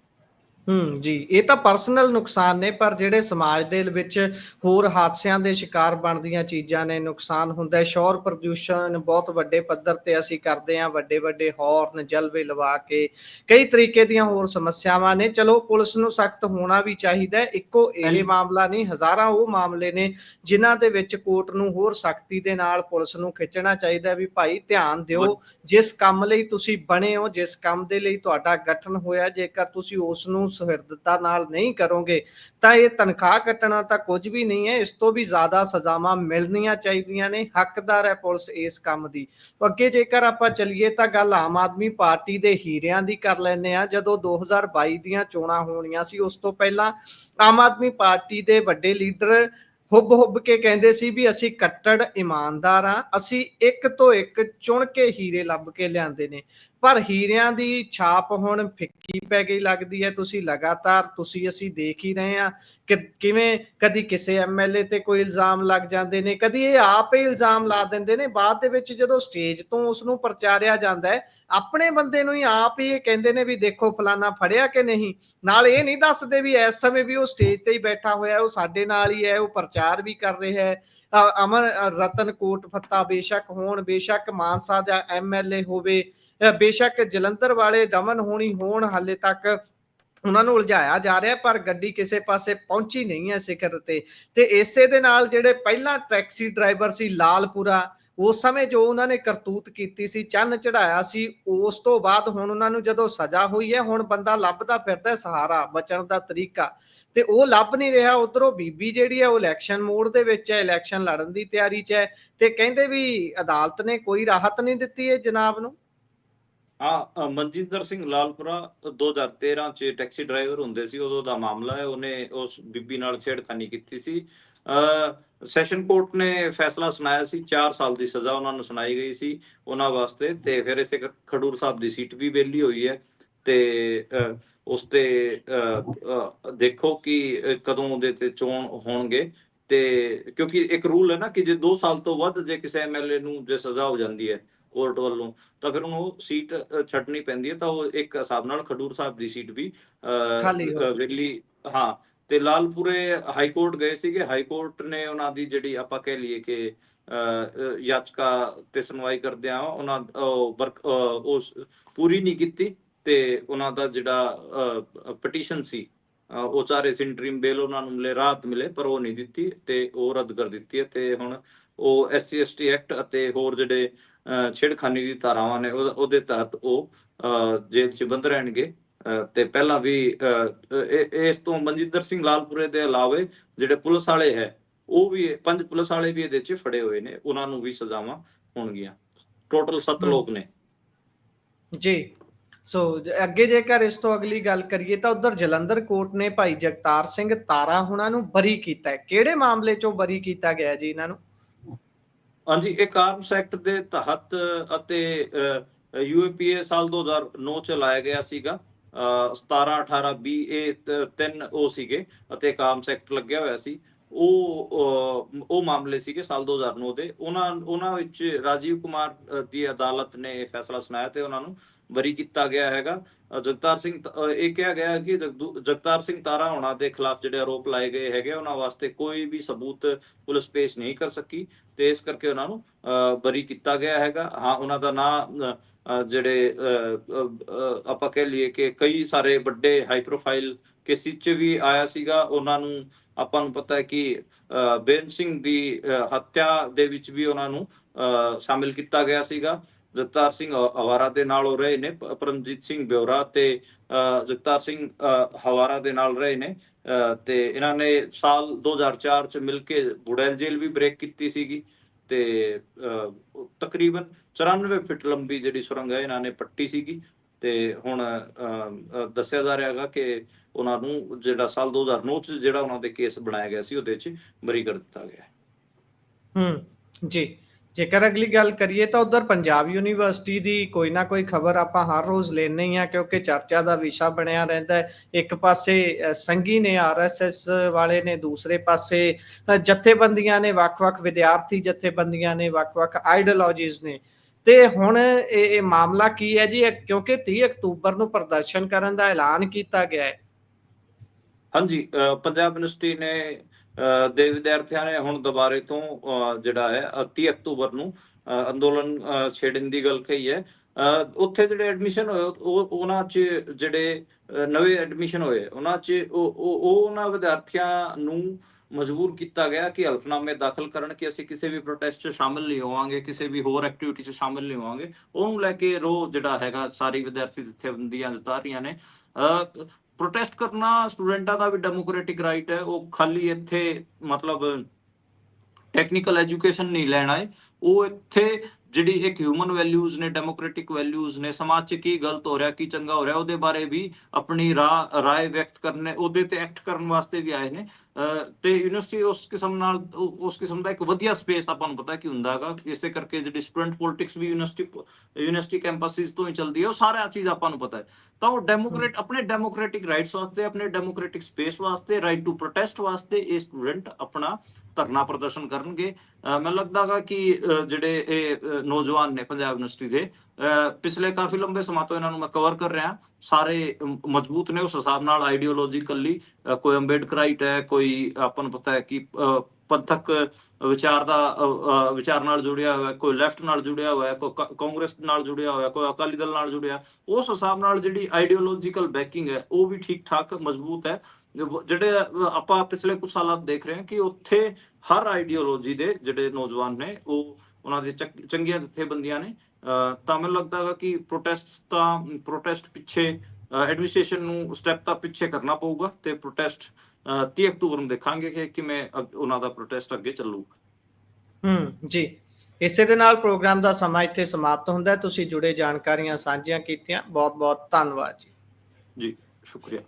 ਹੂੰ ਜੀ। ਇਹ ਤਾਂ ਪਰਸਨਲ ਨੁਕਸਾਨ ਨੇ ਪਰ ਜਿਹੜੇ ਸਮਾਜ ਦੇ ਵਿੱਚ ਹੋਰ ਹਾਦਸਿਆਂ ਦੇ ਸ਼ਿਕਾਰ ਬਣਦੀਆਂ ਚੀਜ਼ਾਂ ਨੇ ਨੁਕਸਾਨ ਹੁੰਦਾ ਸ਼ੌਰ ਪ੍ਰਦੂਸ਼ਣ ਬਹੁਤ ਵੱਡੇ ਪੱਧਰ ਤੇ ਅਸੀਂ ਕਰਦੇ ਹਾਂ। ਵੱਡੇ ਵੱਡੇ ਹਾਰਨ ਜਲਵੇ ਲਵਾ ਕੇ ਕਈ ਤਰੀਕੇ ਦੀਆਂ ਹੋਰ ਸਮੱਸਿਆਵਾਂ ਨੇ। ਚਲੋ ਪੁਲਿਸ ਨੂੰ ਸਖਤ ਹੋਣਾ ਵੀ ਚਾਹੀਦਾ ਇੱਕੋ ਇਹ। ਮਾਮਲਾ ਨਹੀਂ ਹਜ਼ਾਰਾਂ ਉਹ ਮਾਮਲੇ ਨੇ ਜਿਨ੍ਹਾਂ ਦੇ ਵਿੱਚ ਕੋਰਟ ਨੂੰ ਹੋਰ ਸਖਤੀ ਦੇ ਨਾਲ ਪੁਲਿਸ ਨੂੰ ਖਿੱਚਣਾ ਚਾਹੀਦਾ ਵੀ ਭਾਈ ਧਿਆਨ ਦਿਓ। ਜਿਸ ਕੰਮ ਲਈ ਤੁਸੀਂ ਬਣੇ ਹੋ ਜਿਸ ਕੰਮ ਦੇ ਲਈ ਤੁਹਾਡਾ ਗਠਨ ਹੋਇਆ ਜੇਕਰ ਤੁਸੀਂ ਉਸ ਨੂੰ ਸੁਹਿਰਦਤਾ ਨਾਲ ਨਹੀਂ ਕਰੋਗੇ, ਤਾਂ ਇਹ ਤਨਖਾਹ ਕੱਟਣਾ ਤਾਂ ਕੁਝ ਵੀ ਨਹੀਂ ਹੈ, ਇਸ ਤੋਂ ਵੀ ਜ਼ਿਆਦਾ ਸਜ਼ਾਵਾਂ ਮਿਲਣੀਆਂ ਚਾਹੀਦੀਆਂ ਨੇ, ਹੱਕਦਾਰ ਹੈ ਪੁਲਿਸ ਇਸ ਕੰਮ ਦੀ। ਅੱਗੇ ਜੇਕਰ ਆਪਾਂ ਚੱਲੀਏ ਤਾਂ ਗੱਲ ਆਮ ਆਦਮੀ ਪਾਰਟੀ ਦੇ ਹੀਰਿਆਂ ਦੀ ਕਰ ਲੈਂਦੇ ਆ ਜਦੋਂ 2022 ਦੀਆਂ ਚੋਣਾਂ ਹੋਣੀਆਂ ਸੀ, ਉਸ ਤੋਂ ਪਹਿਲਾਂ ਆਮ ਆਦਮੀ ਪਾਰਟੀ ਦੇ ਵੱਡੇ ਲੀਡਰ ਹੁੱਬ ਹੁੱਬ ਕੇ ਕਹਿੰਦੇ ਸੀ ਵੀ ਅਸੀਂ ਕੱਟੜ ਇਮਾਨਦਾਰ ਆ ਅਸੀਂ ਇੱਕ ਤੋਂ ਇੱਕ ਚੁਣ ਕੇ ਹੀਰੇ ਲੱਭ ਕੇ ਲਿਆਂਦੇ ਨੇ। ਪਰ ਹੀਰਿਆਂ ਦੀ ਛਾਪ ਹੁਣ ਫਿੱਕੀ ਪੈ ਗਈ ਲੱਗਦੀ ਹੈ। ਤੁਸੀਂ ਲਗਾਤਾਰ, ਤੁਸੀਂ ਅਸੀਂ ਦੇਖ ਹੀ ਰਹੇ ਆ ਕਿ ਕਿਵੇਂ ਕਦੀ ਕਿਸੇ ਐਮਐਲਏ ਤੇ ਕੋਈ ਇਲਜ਼ਾਮ ਲੱਗ ਜਾਂਦੇ ਨੇ, ਕਦੀ ਇਹ ਆਪ ਹੀ ਇਲਜ਼ਾਮ ਲਾ ਦਿੰਦੇ ਨੇ। ਬਾਅਦ ਦੇ ਵਿੱਚ ਜਦੋਂ ਸਟੇਜ ਤੋਂ ਉਸ ਨੂੰ ਪ੍ਰਚਾਰਿਆ ਜਾਂਦਾ ਹੈ, ਆਪਣੇ ਬੰਦੇ ਨੂੰ ਹੀ ਆਪ ਹੀ ਇਹ ਕਹਿੰਦੇ ਨੇ ਵੀ ਦੇਖੋ ਫਲਾਨਾ ਫੜਿਆ ਕਿ ਨਹੀਂ। ਨਾਲ ਇਹ ਨਹੀਂ ਦੱਸਦੇ ਵੀ ਇਸ ਸਮੇਂ ਵੀ ਉਹ ਸਟੇਜ ਤੇ ਹੀ ਬੈਠਾ ਹੋਇਆ ਉਹ ਸਾਡੇ ਨਾਲ ਹੀ ਹੈ, ਉਹ ਪ੍ਰਚਾਰ ਵੀ ਕਰ ਰਿਹਾ ਹੈ। ਅਮਰ ਰਤਨ ਕੋਟ ਫੱਤਾ ਬੇਸ਼ੱਕ ਹੋਣ, ਬੇਸ਼ੱਕ ਮਾਨਸਾ ਦਾ ਐਮਐਲਏ ਹੋਵੇ ਬੇਸ਼ੱਕ ਜਲੰਧਰ ਵਾਲੇ ਦਮਨ ਹੋਣੀ ਹੋਣ ਹਾਲੇ ਤੱਕ ਉਹਨਾਂ ਨੂੰ ਉਲਝਾਇਆ ਜਾ ਰਿਹਾ, ਪਰ ਗੱਡੀ ਕਿਸੇ ਪਾਸੇ ਪਹੁੰਚੀ ਨਹੀਂ ਹੈ ਸਿਖਰ ਤੇ। ਤੇ ਇਸੇ ਦੇ ਨਾਲ ਜਿਹੜੇ ਪਹਿਲਾਂ ਟੈਕਸੀ ਡਰਾਈਵਰ ਸੀ ਲਾਲਪੁਰਾ, ਉਸ ਸਮੇਂ ਜੋ ਉਹਨਾਂ ਨੇ ਕਰਤੂਤ ਕੀਤੀ ਸੀ, ਚੰਨ ਚੜਾਇਆ ਸੀ, ਉਸ ਤੋਂ ਬਾਅਦ ਹੁਣ ਉਹਨਾਂ ਨੂੰ ਜਦੋਂ ਸਜ਼ਾ ਹੋਈ ਹੈ, ਹੁਣ ਬੰਦਾ ਲੱਭਦਾ ਫਿਰਦਾ ਸਹਾਰਾ, ਬਚਣ ਦਾ ਤਰੀਕਾ। ਤੇ ਉਹ ਲੱਭ ਨਹੀਂ ਰਿਹਾ, ਉਧਰੋਂ ਬੀਬੀ ਜਿਹੜੀ ਹੈ, ਉਹ ਇਲੈਕਸ਼ਨ ਮੋਡ ਦੇ ਵਿੱਚ ਹੈ, ਇਲੈਕਸ਼ਨ ਲੜਨ ਦੀ ਤਿਆਰੀ 'ਚ ਹੈ। ਤੇ ਕਹਿੰਦੇ ਵੀ ਅਦਾਲਤ ਨੇ ਕੋਈ ਰਾਹਤ ਨਹੀਂ ਦਿੱਤੀ ਹੈ ਜਨਾਬ ਨੂੰ। ਹਾਂ ਮਨਜਿੰਦਰ ਸਿੰਘ ਲਾਲਪੁਰਾ 2013 ਚ ਟੈਕਸੀ ਡਰਾਈਵਰ ਹੁੰਦੇ ਸੀ, ਉਦੋਂ ਦਾ ਮਾਮਲਾ ਹੈ, ਉਹਨੇ ਉਸ ਬੀਬੀ ਨਾਲ ਛੇੜਖਾਨੀ ਕੀਤੀ ਸੀ। ਸੈਸ਼ਨ ਕੋਰਟ ਨੇ ਫੈਸਲਾ ਸੁਣਾਇਆ ਸੀ 4 ਸਾਲ ਦੀ ਸਜ਼ਾ ਉਹਨਾਂ ਨੂੰ ਸੁਣਾਈ ਗਈ ਸੀ ਉਹਨਾਂ ਵਾਸਤੇ ਤੇ ਫਿਰ ਇਸੇ ਖਡੂਰ ਸਾਹਿਬ ਦੀ ਸੀਟ ਵੀ ਬੇਲੀ ਹੋਈ ਹੈ ਤੇ ਉਸ ਤੇ ਦੇਖੋ ਕਿ ਕਦੋਂ ਉਹਦੇ ਤੇ ਚੋਣ ਹੋਣਗੇ ਤੇ ਕਿਉਂਕਿ ਇੱਕ ਰੂਲ ਹੈ ਨਾ ਕਿ ਜੇ 2 ਸਾਲ ਤੋਂ ਵੱਧ ਜੇ ਕਿਸੇ ਐਮਐਲਏ ਨੂੰ ਜੇ ਸਜ਼ਾ ਹੋ ਜਾਂਦੀ ਹੈ ਕੋਰਟ ਵੱਲੋਂ ਤਾਂ ਫਿਰ ਉਹਨੂੰ ਸੀਟ ਛੱਡਣੀ ਪੈਂਦੀ ਹੈ ਤਾਂ ਉਹ ਇੱਕ ਹਿਸਾਬ ਨਾਲ ਖਡੂਰ ਸਾਹਿਬ ਦੀ ਸੀਟ ਵੀ ਖਾਲੀ ਹੋ ਤੇ ਲਾਲਪੁਰੇ ਹਾਈ ਕੋਰਟ ਗਏ ਸੀਗੇ ਹਾਈ ਕੋਰਟ ਨੇ ਉਹਨਾਂ ਦੀ ਜਿਹੜੀ ਆਪਾਂ ਕਹਿ ਲਈਏ ਕਿ ਯਾਚਕਾ ਤੇ ਸੁਣਵਾਈ ਕਰਦਿਆਂ ਉਹਨਾਂ ਉਹ ਵਰਕ ਅ, ਉਸ ਪੂਰੀ ਨਹੀਂ ਕੀਤੀ ਤੇ ਉਹਨਾਂ ਦਾ ਜਿਹੜਾ ਪਟੀਸ਼ਨ ਸੀ ਉਹ ਚਾਰੇ ਸਿੰਟਰੀਮ ਬੇਲ ਉਹਨਾਂ ਨੂੰ ਮਿਲੇ ਰਾਹਤ ਮਿਲੇ ਪਰ ਉਹ ਨਹੀਂ ਦਿੱਤੀ ਤੇ ਉਹ ਰੱਦ ਕਰ ਦਿੱਤੀ ਹੈ ਤੇ ਹੁਣ ਉਹ ਐਸਸੀ ਐਸਟੀ ਐਕਟ ਅਤੇ ਹੋਰ ਜਿਹੜੇ ਛੇੜਖਾਨੀ ਦੀ ਧਾਰਾਵਾਂ ਨੇ ਉਹਦਾ- ਤਹਿਤ ਉਹ ਜੇਲ੍ਹ 'ਚ ਬੰਦ ਰਹਿਣਗੇ। ਤੇ ਪਹਿਲਾਂ ਵੀ ਇਸ ਤੋਂ ਮਨਜਿੰਦਰ ਸਿੰਘ ਲਾਲਪੁਰੇ ਦੇ ਇਲਾਵੇ ਜਿਹੜੇ ਪੁਲਿਸ ਵਾਲੇ ਹੈ ਉਹ ਵੀ ਪੰਜ ਪੁਲਿਸ ਵਾਲੇ ਵੀ ਇਹਦੇ 'ਚ ਫੜੇ ਹੋਏ ਨੇ। ਉਹਨਾਂ ਨੂੰ ਵੀ ਸਜ਼ਾਵਾਂ ਹੋਣਗੀਆਂ। ਟੋਟਲ 7 ਹਮ। ਲੋਕ ਨੇ। ਜੀ। ਸੋ ਅੱਗੇ ਜੇਕਰ ਇਸ ਤੋਂ ਅਗਲੀ ਗੱਲ ਕਰੀਏ ਤਾਂ ਉਧਰ ਜਲੰਧਰ ਕੋਰਟ ਨੇ ਭਾਈ ਜਗਤਾਰ ਸਿੰਘ ਤਾਰਾ ਹੁਣਾਂ ਨੂੰ ਬਰੀ ਕੀਤਾ ਹੈ। ਕਿਹੜੇ ਮਾਮਲੇ 'ਚੋਂ ਬਰੀ ਕੀਤਾ ਗਿਆ ਜੀ ਇਹਨਾਂ ਨੂੰ? ਹਾਂਜੀ, ਇਹ ਆਰਮਸ ਐਕਟ ਦੇ ਤਹਿਤ, ਅਤੇ ਯੂਏਪੀਏ ਸਾਲ 2009 ਚ ਲਾਇਆ ਗਿਆ ਸੀਗਾ। 17 18 20 ਤਿੰਨ ਉਹ ਸੀਗੇ, ਅਤੇ ਇੱਕ ਐਕਟ ਲੱਗਿਆ ਹੋਇਆ ਸੀ। ਉਹ ਉਹ ਮਾਮਲੇ ਸੀਗੇ ਸਾਲ 2009 ਦੇ। ਉਹਨਾਂ ਉਹਨਾਂ ਵਿੱਚ ਰਾਜੀਵ ਕੁਮਾਰ ਦੀ ਅਦਾਲਤ ਨੇ ਇਹ ਫੈਸਲਾ ਸੁਣਾਇਆ ਤੇ ਉਹਨਾਂ ਨੂੰ ਬਰੀ ਕੀਤਾ ਗਿਆ ਹੈਗਾ। ਜਗਤਾਰ ਸਿੰਘ ਇਹ ਕਿਹਾ ਗਿਆ ਕਿ ਜਗਦੂ- ਜਗਤਾਰ ਸਿੰਘ ਤਾਰਾ ਹੋਣਾ ਦੇ ਖਿਲਾਫ ਜਿਹੜੇ ਆਰੋਪ ਲਾਏ ਗਏ ਹੈਗੇ ਉਹਨਾਂ ਵਾਸਤੇ ਕੋਈ ਵੀ ਸਬੂਤ ਪੁਲਿਸ ਪੇਸ਼ ਨਹੀਂ ਕਰ ਸਕੀ ਤੇ ਇਸ ਕਰਕੇ ਉਹਨਾਂ ਨੂੰ ਬਰੀ ਕੀਤਾ ਗਿਆ ਹੈਗਾ। ਹਾਂ ਉਹਨਾਂ ਦਾ ਨਾਂ ਜਿਹੜੇ ਅ, ਆਪਾਂ ਕਹਿ ਲਈਏ ਕਿ ਕਈ ਸਾਰੇ ਵੱਡੇ ਹਾਈ ਪ੍ਰੋਫਾਈਲ ਕੇਸਿਸ 'ਚ ਵੀ ਆਇਆ ਸੀਗਾ। ਉਹਨਾਂ ਨੂੰ ਆਪਾਂ ਨੂੰ ਪਤਾ ਹੈ ਕਿ ਅ, ਬੇਨ ਸਿੰਘ ਦੀ ਹੱਤਿਆ ਦੇ ਵਿੱਚ ਵੀ ਉਹਨਾਂ ਨੂੰ ਅ, ਸ਼ਾਮਿਲ ਕੀਤਾ ਗਿਆ ਸੀਗਾ। ਜਗਤਾਰ ਸਿੰਘ ਹਵਾਰਾ ਦੇ ਨਾਲ ਉਹ ਰਹੇ ਨੇ ਪਰਮਜੀਤ ਸਿੰਘ ਬਿਉਰਾ ਤੇ ਅ, ਜਗਤਾਰ ਸਿੰਘ ਹਵਾਰਾ ਦੇ ਨਾਲ ਰਹੇ ਨੇ ਤੇ ਇਹਨਾਂ ਨੇ ਸਾਲ 2004 ਚ ਮਿਲ ਕੇ ਬੁੜੈਲ ਜੇਲ੍ਹ ਵੀ ਬ੍ਰੇਕ ਕੀਤੀ ਸੀਗੀ ਤੇ ਤਕਰੀਬਨ 94 ਫੁੱਟ ਲੰਬੀ ਜਿਹੜੀ ਸੁਰੰਗ ਹੈ ਇਹਨਾਂ ਨੇ ਪੱਟੀ ਸੀਗੀ ਤੇ ਹੁਣ ਅ, ਦੱਸਿਆ ਜਾ ਰਿਹਾ ਹੈਗਾ ਕਿ ਉਹਨਾਂ ਨੂੰ ਜਿਹੜਾ ਸਾਲ 2009 ਚ ਜਿਹੜਾ ਉਹਨਾਂ ਦੇ ਕੇਸ ਬਣਾਇਆ ਗਿਆ ਸੀ ਉਹਦੇ ਚ ਬਰੀ ਕਰ ਦਿੱਤਾ ਗਿਆ ਹੈ। ਹੂੰ ਜੀ। ਜੇਕਰ ਅਗਲੀ ਗੱਲ ਕਰੀਏ ਤਾਂ ਉਧਰ ਪੰਜਾਬ ਯੂਨੀਵਰਸਿਟੀ ਦੀ ਕੋਈ ਨਾ ਕੋਈ ਖਬਰ ਆਪਾਂ ਹਰ ਰੋਜ਼ ਲੈਣੇ ਹੀ ਆ ਕਿਉਂਕਿ ਚਰਚਾ ਦਾ ਵਿਸ਼ਾ ਬਣਿਆ ਰਹਿੰਦਾ ਹੈ। ਇੱਕ ਪਾਸੇ ਅ, ਸੰਘੀ ਨੇ ਆਰਐਸਐਸ ਵਾਲੇ ਨੇ ਦੂਸਰੇ ਪਾਸੇ ਜਥੇਬੰਦੀਆਂ ਨੇ ਵੱਖ-ਵੱਖ ਵਿਦਿਆਰਥੀ ਜਥੇਬੰਦੀਆਂ ਨੇ ਵੱਖ-ਵੱਖ ਆਈਡੀਓਲੋਜੀਜ਼ ਨੇ। ਤੇ ਹੁਣ ਇਹ ਇਹ ਮਾਮਲਾ ਕੀ ਹੈ ਜੀ? ਕਿਉਂਕਿ 30 ਅਕਤੂਬਰ ਨੂੰ ਪ੍ਰਦਰਸ਼ਨ ਕਰਨ ਦਾ ਐਲਾਨ ਕੀਤਾ ਗਿਆ ਹੈ। ਹਾਂਜੀ ਪੰਜਾਬ ਯੂਨੀਵਰਸਿਟੀ ਨੇ ਦੇ ਵਿਦਿਆਰਥੀਆਂ ਨੇ ਹੁਣ ਦੁਬਾਰੇ ਤੋਂ ਜਿਹੜਾ ਹੈ 30 ਅਕਤੂਬਰ ਨੂੰ ਅੰਦੋਲਨ ਛੇੜਨ ਦੀ ਗੱਲ ਕਹੀ ਹੈ। ਉੱਥੇ ਜਿਹੜੇ ਐਡਮਿਸ਼ਨ ਹੋਏ ਉਹ ਉਹਨਾਂ 'ਚ ਜਿਹੜੇ ਨਵੇਂ ਐਡਮਿਸ਼ਨ ਹੋਏ ਉਹਨਾਂ 'ਚ ਉਹ ਉਹਨਾਂ ਵਿਦਿਆਰਥੀਆਂ ਨੂੰ ਮਜਬੂਰ ਕੀਤਾ ਗਿਆ ਕਿ ਹਲਫਨਾਮੇ ਦਾਖਲ ਕਰਨ ਕਿ ਅਸੀਂ ਕਿਸੇ ਵੀ ਪ੍ਰੋਟੈਸਟ 'ਚ ਸ਼ਾਮਿਲ ਨਹੀਂ ਹੋਵਾਂਗੇ ਕਿਸੇ ਵੀ ਹੋਰ ਐਕਟੀਵਿਟੀ 'ਚ ਸ਼ਾਮਿਲ ਨਹੀਂ ਹੋਵਾਂਗੇ। ਉਹਨੂੰ ਲੈ ਕੇ ਰੋ ਜਿਹੜਾ ਹੈਗਾ ਸਾਰੀ ਵਿਦਿਆਰਥੀ ਜਥੇਬੰਦੀਆਂ ਜਤਾ ਰਹੀਆਂ ਨੇ। ਅ, ਪ੍ਰੋਟੈਸਟ ਕਰਨਾ ਸਟੂਡੈਂਟਾਂ ਦਾ ਵੀ ਡੈਮੋਕ੍ਰੈਟਿਕ ਰਾਈਟ ਹੈ। ਉਹ ਖਾਲੀ ਇੱਥੇ ਮਤਲਬ ਟੈਕਨੀਕਲ ਐਜੂਕੇਸ਼ਨ ਨਹੀਂ ਲੈਣਾ ਹੈ ਉਹ ਇੱਥੇ ਜਿਹੜੀ ਇੱਕ ਹਿਊਮਨ ਵੈਲਿਊਜ਼ ਨੇ ਡੈਮੋਕ੍ਰੈਟਿਕ ਵੈਲਿਊਜ਼ ਨੇ, ਸਮਾਜ 'ਚ ਕੀ ਗਲਤ ਹੋ ਰਿਹਾ, ਕੀ ਚੰਗਾ ਹੋ ਰਿਹਾ, ਉਹਦੇ ਬਾਰੇ ਵੀ ਆਪਣੀ ਰਾ- ਰਾਏ ਵਿਅਕਤ ਕਰਨੇ, ਉਹਦੇ ਤੇ ਐਕਟ ਕਰਨ ਵਾਸਤੇ ਵੀ ਆਏ ਨੇ। ਤੇ ਯੂਨੀਵਰਸਿਟੀ ਉਸ ਕਿਸਮ ਨਾਲ ਉਸ ਕਿਸਮ ਦਾ ਇੱਕ ਵਧੀਆ ਸਪੇਸ ਆਪਾਂ ਨੂੰ ਪਤਾ ਕੀ ਹੁੰਦਾ ਹੈਗਾ ਇਸੇ ਕਰਕੇ ਜਿਹੜੀ ਸਟੂਡੈਂਟ ਪੋਲਿਟਿਕਸ ਵੀ ਯੂਨੀਵਰਸਿਟੀ ਯੂਨੀਵਰਸਿਟੀ ਕੈਂਪਸਿਸ ਤੋਂ ਹੀ ਚੱਲਦੀ ਹੈ ਉਹ ਸਾਰਾ ਚੀਜ਼ ਆਪਾਂ ਨੂੰ ਪਤਾ ਹੈ। ਤਾਂ ਉਹ ਡੈਮੋਕ੍ਰੇਟ ਆਪਣੇ ਡੈਮੋਕ੍ਰੈਟਿਕ ਰਾਈਟਸ ਵਾਸਤੇ ਆਪਣੇ ਡੈਮੋਕ੍ਰੈਟਿਕ ਸਪੇਸ ਵਾਸਤੇ ਰਾਈਟ ਟੂ ਪ੍ਰੋਟੈਸਟ ਵਾਸਤੇ ਇਹ ਸਟੂਡੈਂਟ ਆਪਣਾ ਧਰਨਾ ਪ੍ਰਦਰਸ਼ਨ ਕਰਨਗੇ। ਮੈਨੂੰ ਲੱਗਦਾ ਹੈਗਾ ਕਿ ਜਿਹੜੇ ਇਹ ਨੌਜਵਾਨ ਨੇ ਪੰਜਾਬ ਯੂਨੀਵਰਸਿਟੀ ਦੇ ਪਿਛਲੇ ਕਾਫੀ ਲੰਬੇ ਸਮਾਂ ਤੋਂ ਇਹਨਾਂ ਨੂੰ ਮੈਂ ਕਵਰ ਕਰ ਰਿਹਾ। ਸਾਰੇ ਮਜ਼ਬੂਤ ਨੇ ਉਸ ਹਿਸਾਬ ਨਾਲ ਆਈਡੀਓਲੋਜੀਕਲੀ ਕੋਈ ਅੰਬੇਡਕਰਾਈਟ ਹੈ, ਕੋਈ ਆਪਾਂ ਨੂੰ ਪਤਾ ਹੈ ਕਿ ਪੰਥਕ ਵਿਚਾਰ ਦਾ ਵਿਚਾਰ ਨਾਲ ਜੁੜਿਆ ਹੋਇਆ, ਕੋਈ ਲੈਫਟ ਨਾਲ ਜੁੜਿਆ ਹੋਇਆ, ਕੋਈ ਕ- ਕਾਂਗਰਸ ਨਾਲ ਜੁੜਿਆ ਹੋਇਆ, ਕੋਈ ਅਕਾਲੀ ਦਲ ਨਾਲ ਜੁੜਿਆ। ਉਸ ਹਿਸਾਬ ਨਾਲ ਜਿਹੜੀ ਆਈਡੀਓਲੋਜੀਕਲ ਬੈਕਿੰਗ ਹੈ, ਉਹ ਵੀ ਠੀਕ ਠਾਕ ਮਜ਼ਬੂਤ ਹੈ। ਜਿਹੜੇ ਆਪਾਂ ਪਿਛਲੇ ਕੁਝ ਸਾਲਾਂ ਤੋਂ ਦੇਖ ਰਹੇ ਹਾਂ ਕਿ ਉੱਥੇ ਹਰ ਆਈਡੀਓਲੋਜੀ ਦੇ ਜਿਹੜੇ ਨੌਜਵਾਨ ਨੇ, ਉਹ ਉਹਨਾਂ ਦੇ ਚੰਗੀਆਂ ਜਥੇਬੰਦੀਆਂ ਨੇ। ਤਾਂ ਮੈਨੂੰ ਲੱਗਦਾ ਹੈਗਾ ਕਿ ਪ੍ਰੋਟੈਸਟ ਤਾਂ ਪ੍ਰੋਟੈਸਟ ਪਿੱਛੇ ਐਡਮਿਨਿਸਟ੍ਰੇਸ਼ਨ ਨੂੰ ਸਟੈਪ ਤਾਂ ਪਿੱਛੇ ਕਰਨਾ ਪਊਗਾ ਤੇ ਪ੍ਰੋਟੈਸਟ 30 ਅਕਤੂਬਰ ਨੂੰ ਦੇਖਾਂਗੇ ਕਿ ਕਿਵੇਂ ਉਹਨਾਂ ਦਾ ਪ੍ਰੋਟੈਸਟ ਅੱਗੇ ਚੱਲੂਗਾ ਹੂੰ ਜੀ। ਇਸੇ ਦੇ ਨਾਲ ਪ੍ਰੋਗਰਾਮ ਦਾ ਸਮਾਂ ਇੱਥੇ ਸਮਾਪਤ ਹੁੰਦਾ ਹੈ। ਤੁਸੀਂ ਜੁੜੇ ਜਾਣਕਾਰੀਆਂ ਸਾਂਝੀਆਂ ਕੀਤੀਆਂ। ਬਹੁਤ ਬਹੁਤ ਧੰਨਵਾਦ ਜੀ। ਜੀ ਸ਼ੁਕਰੀਆ।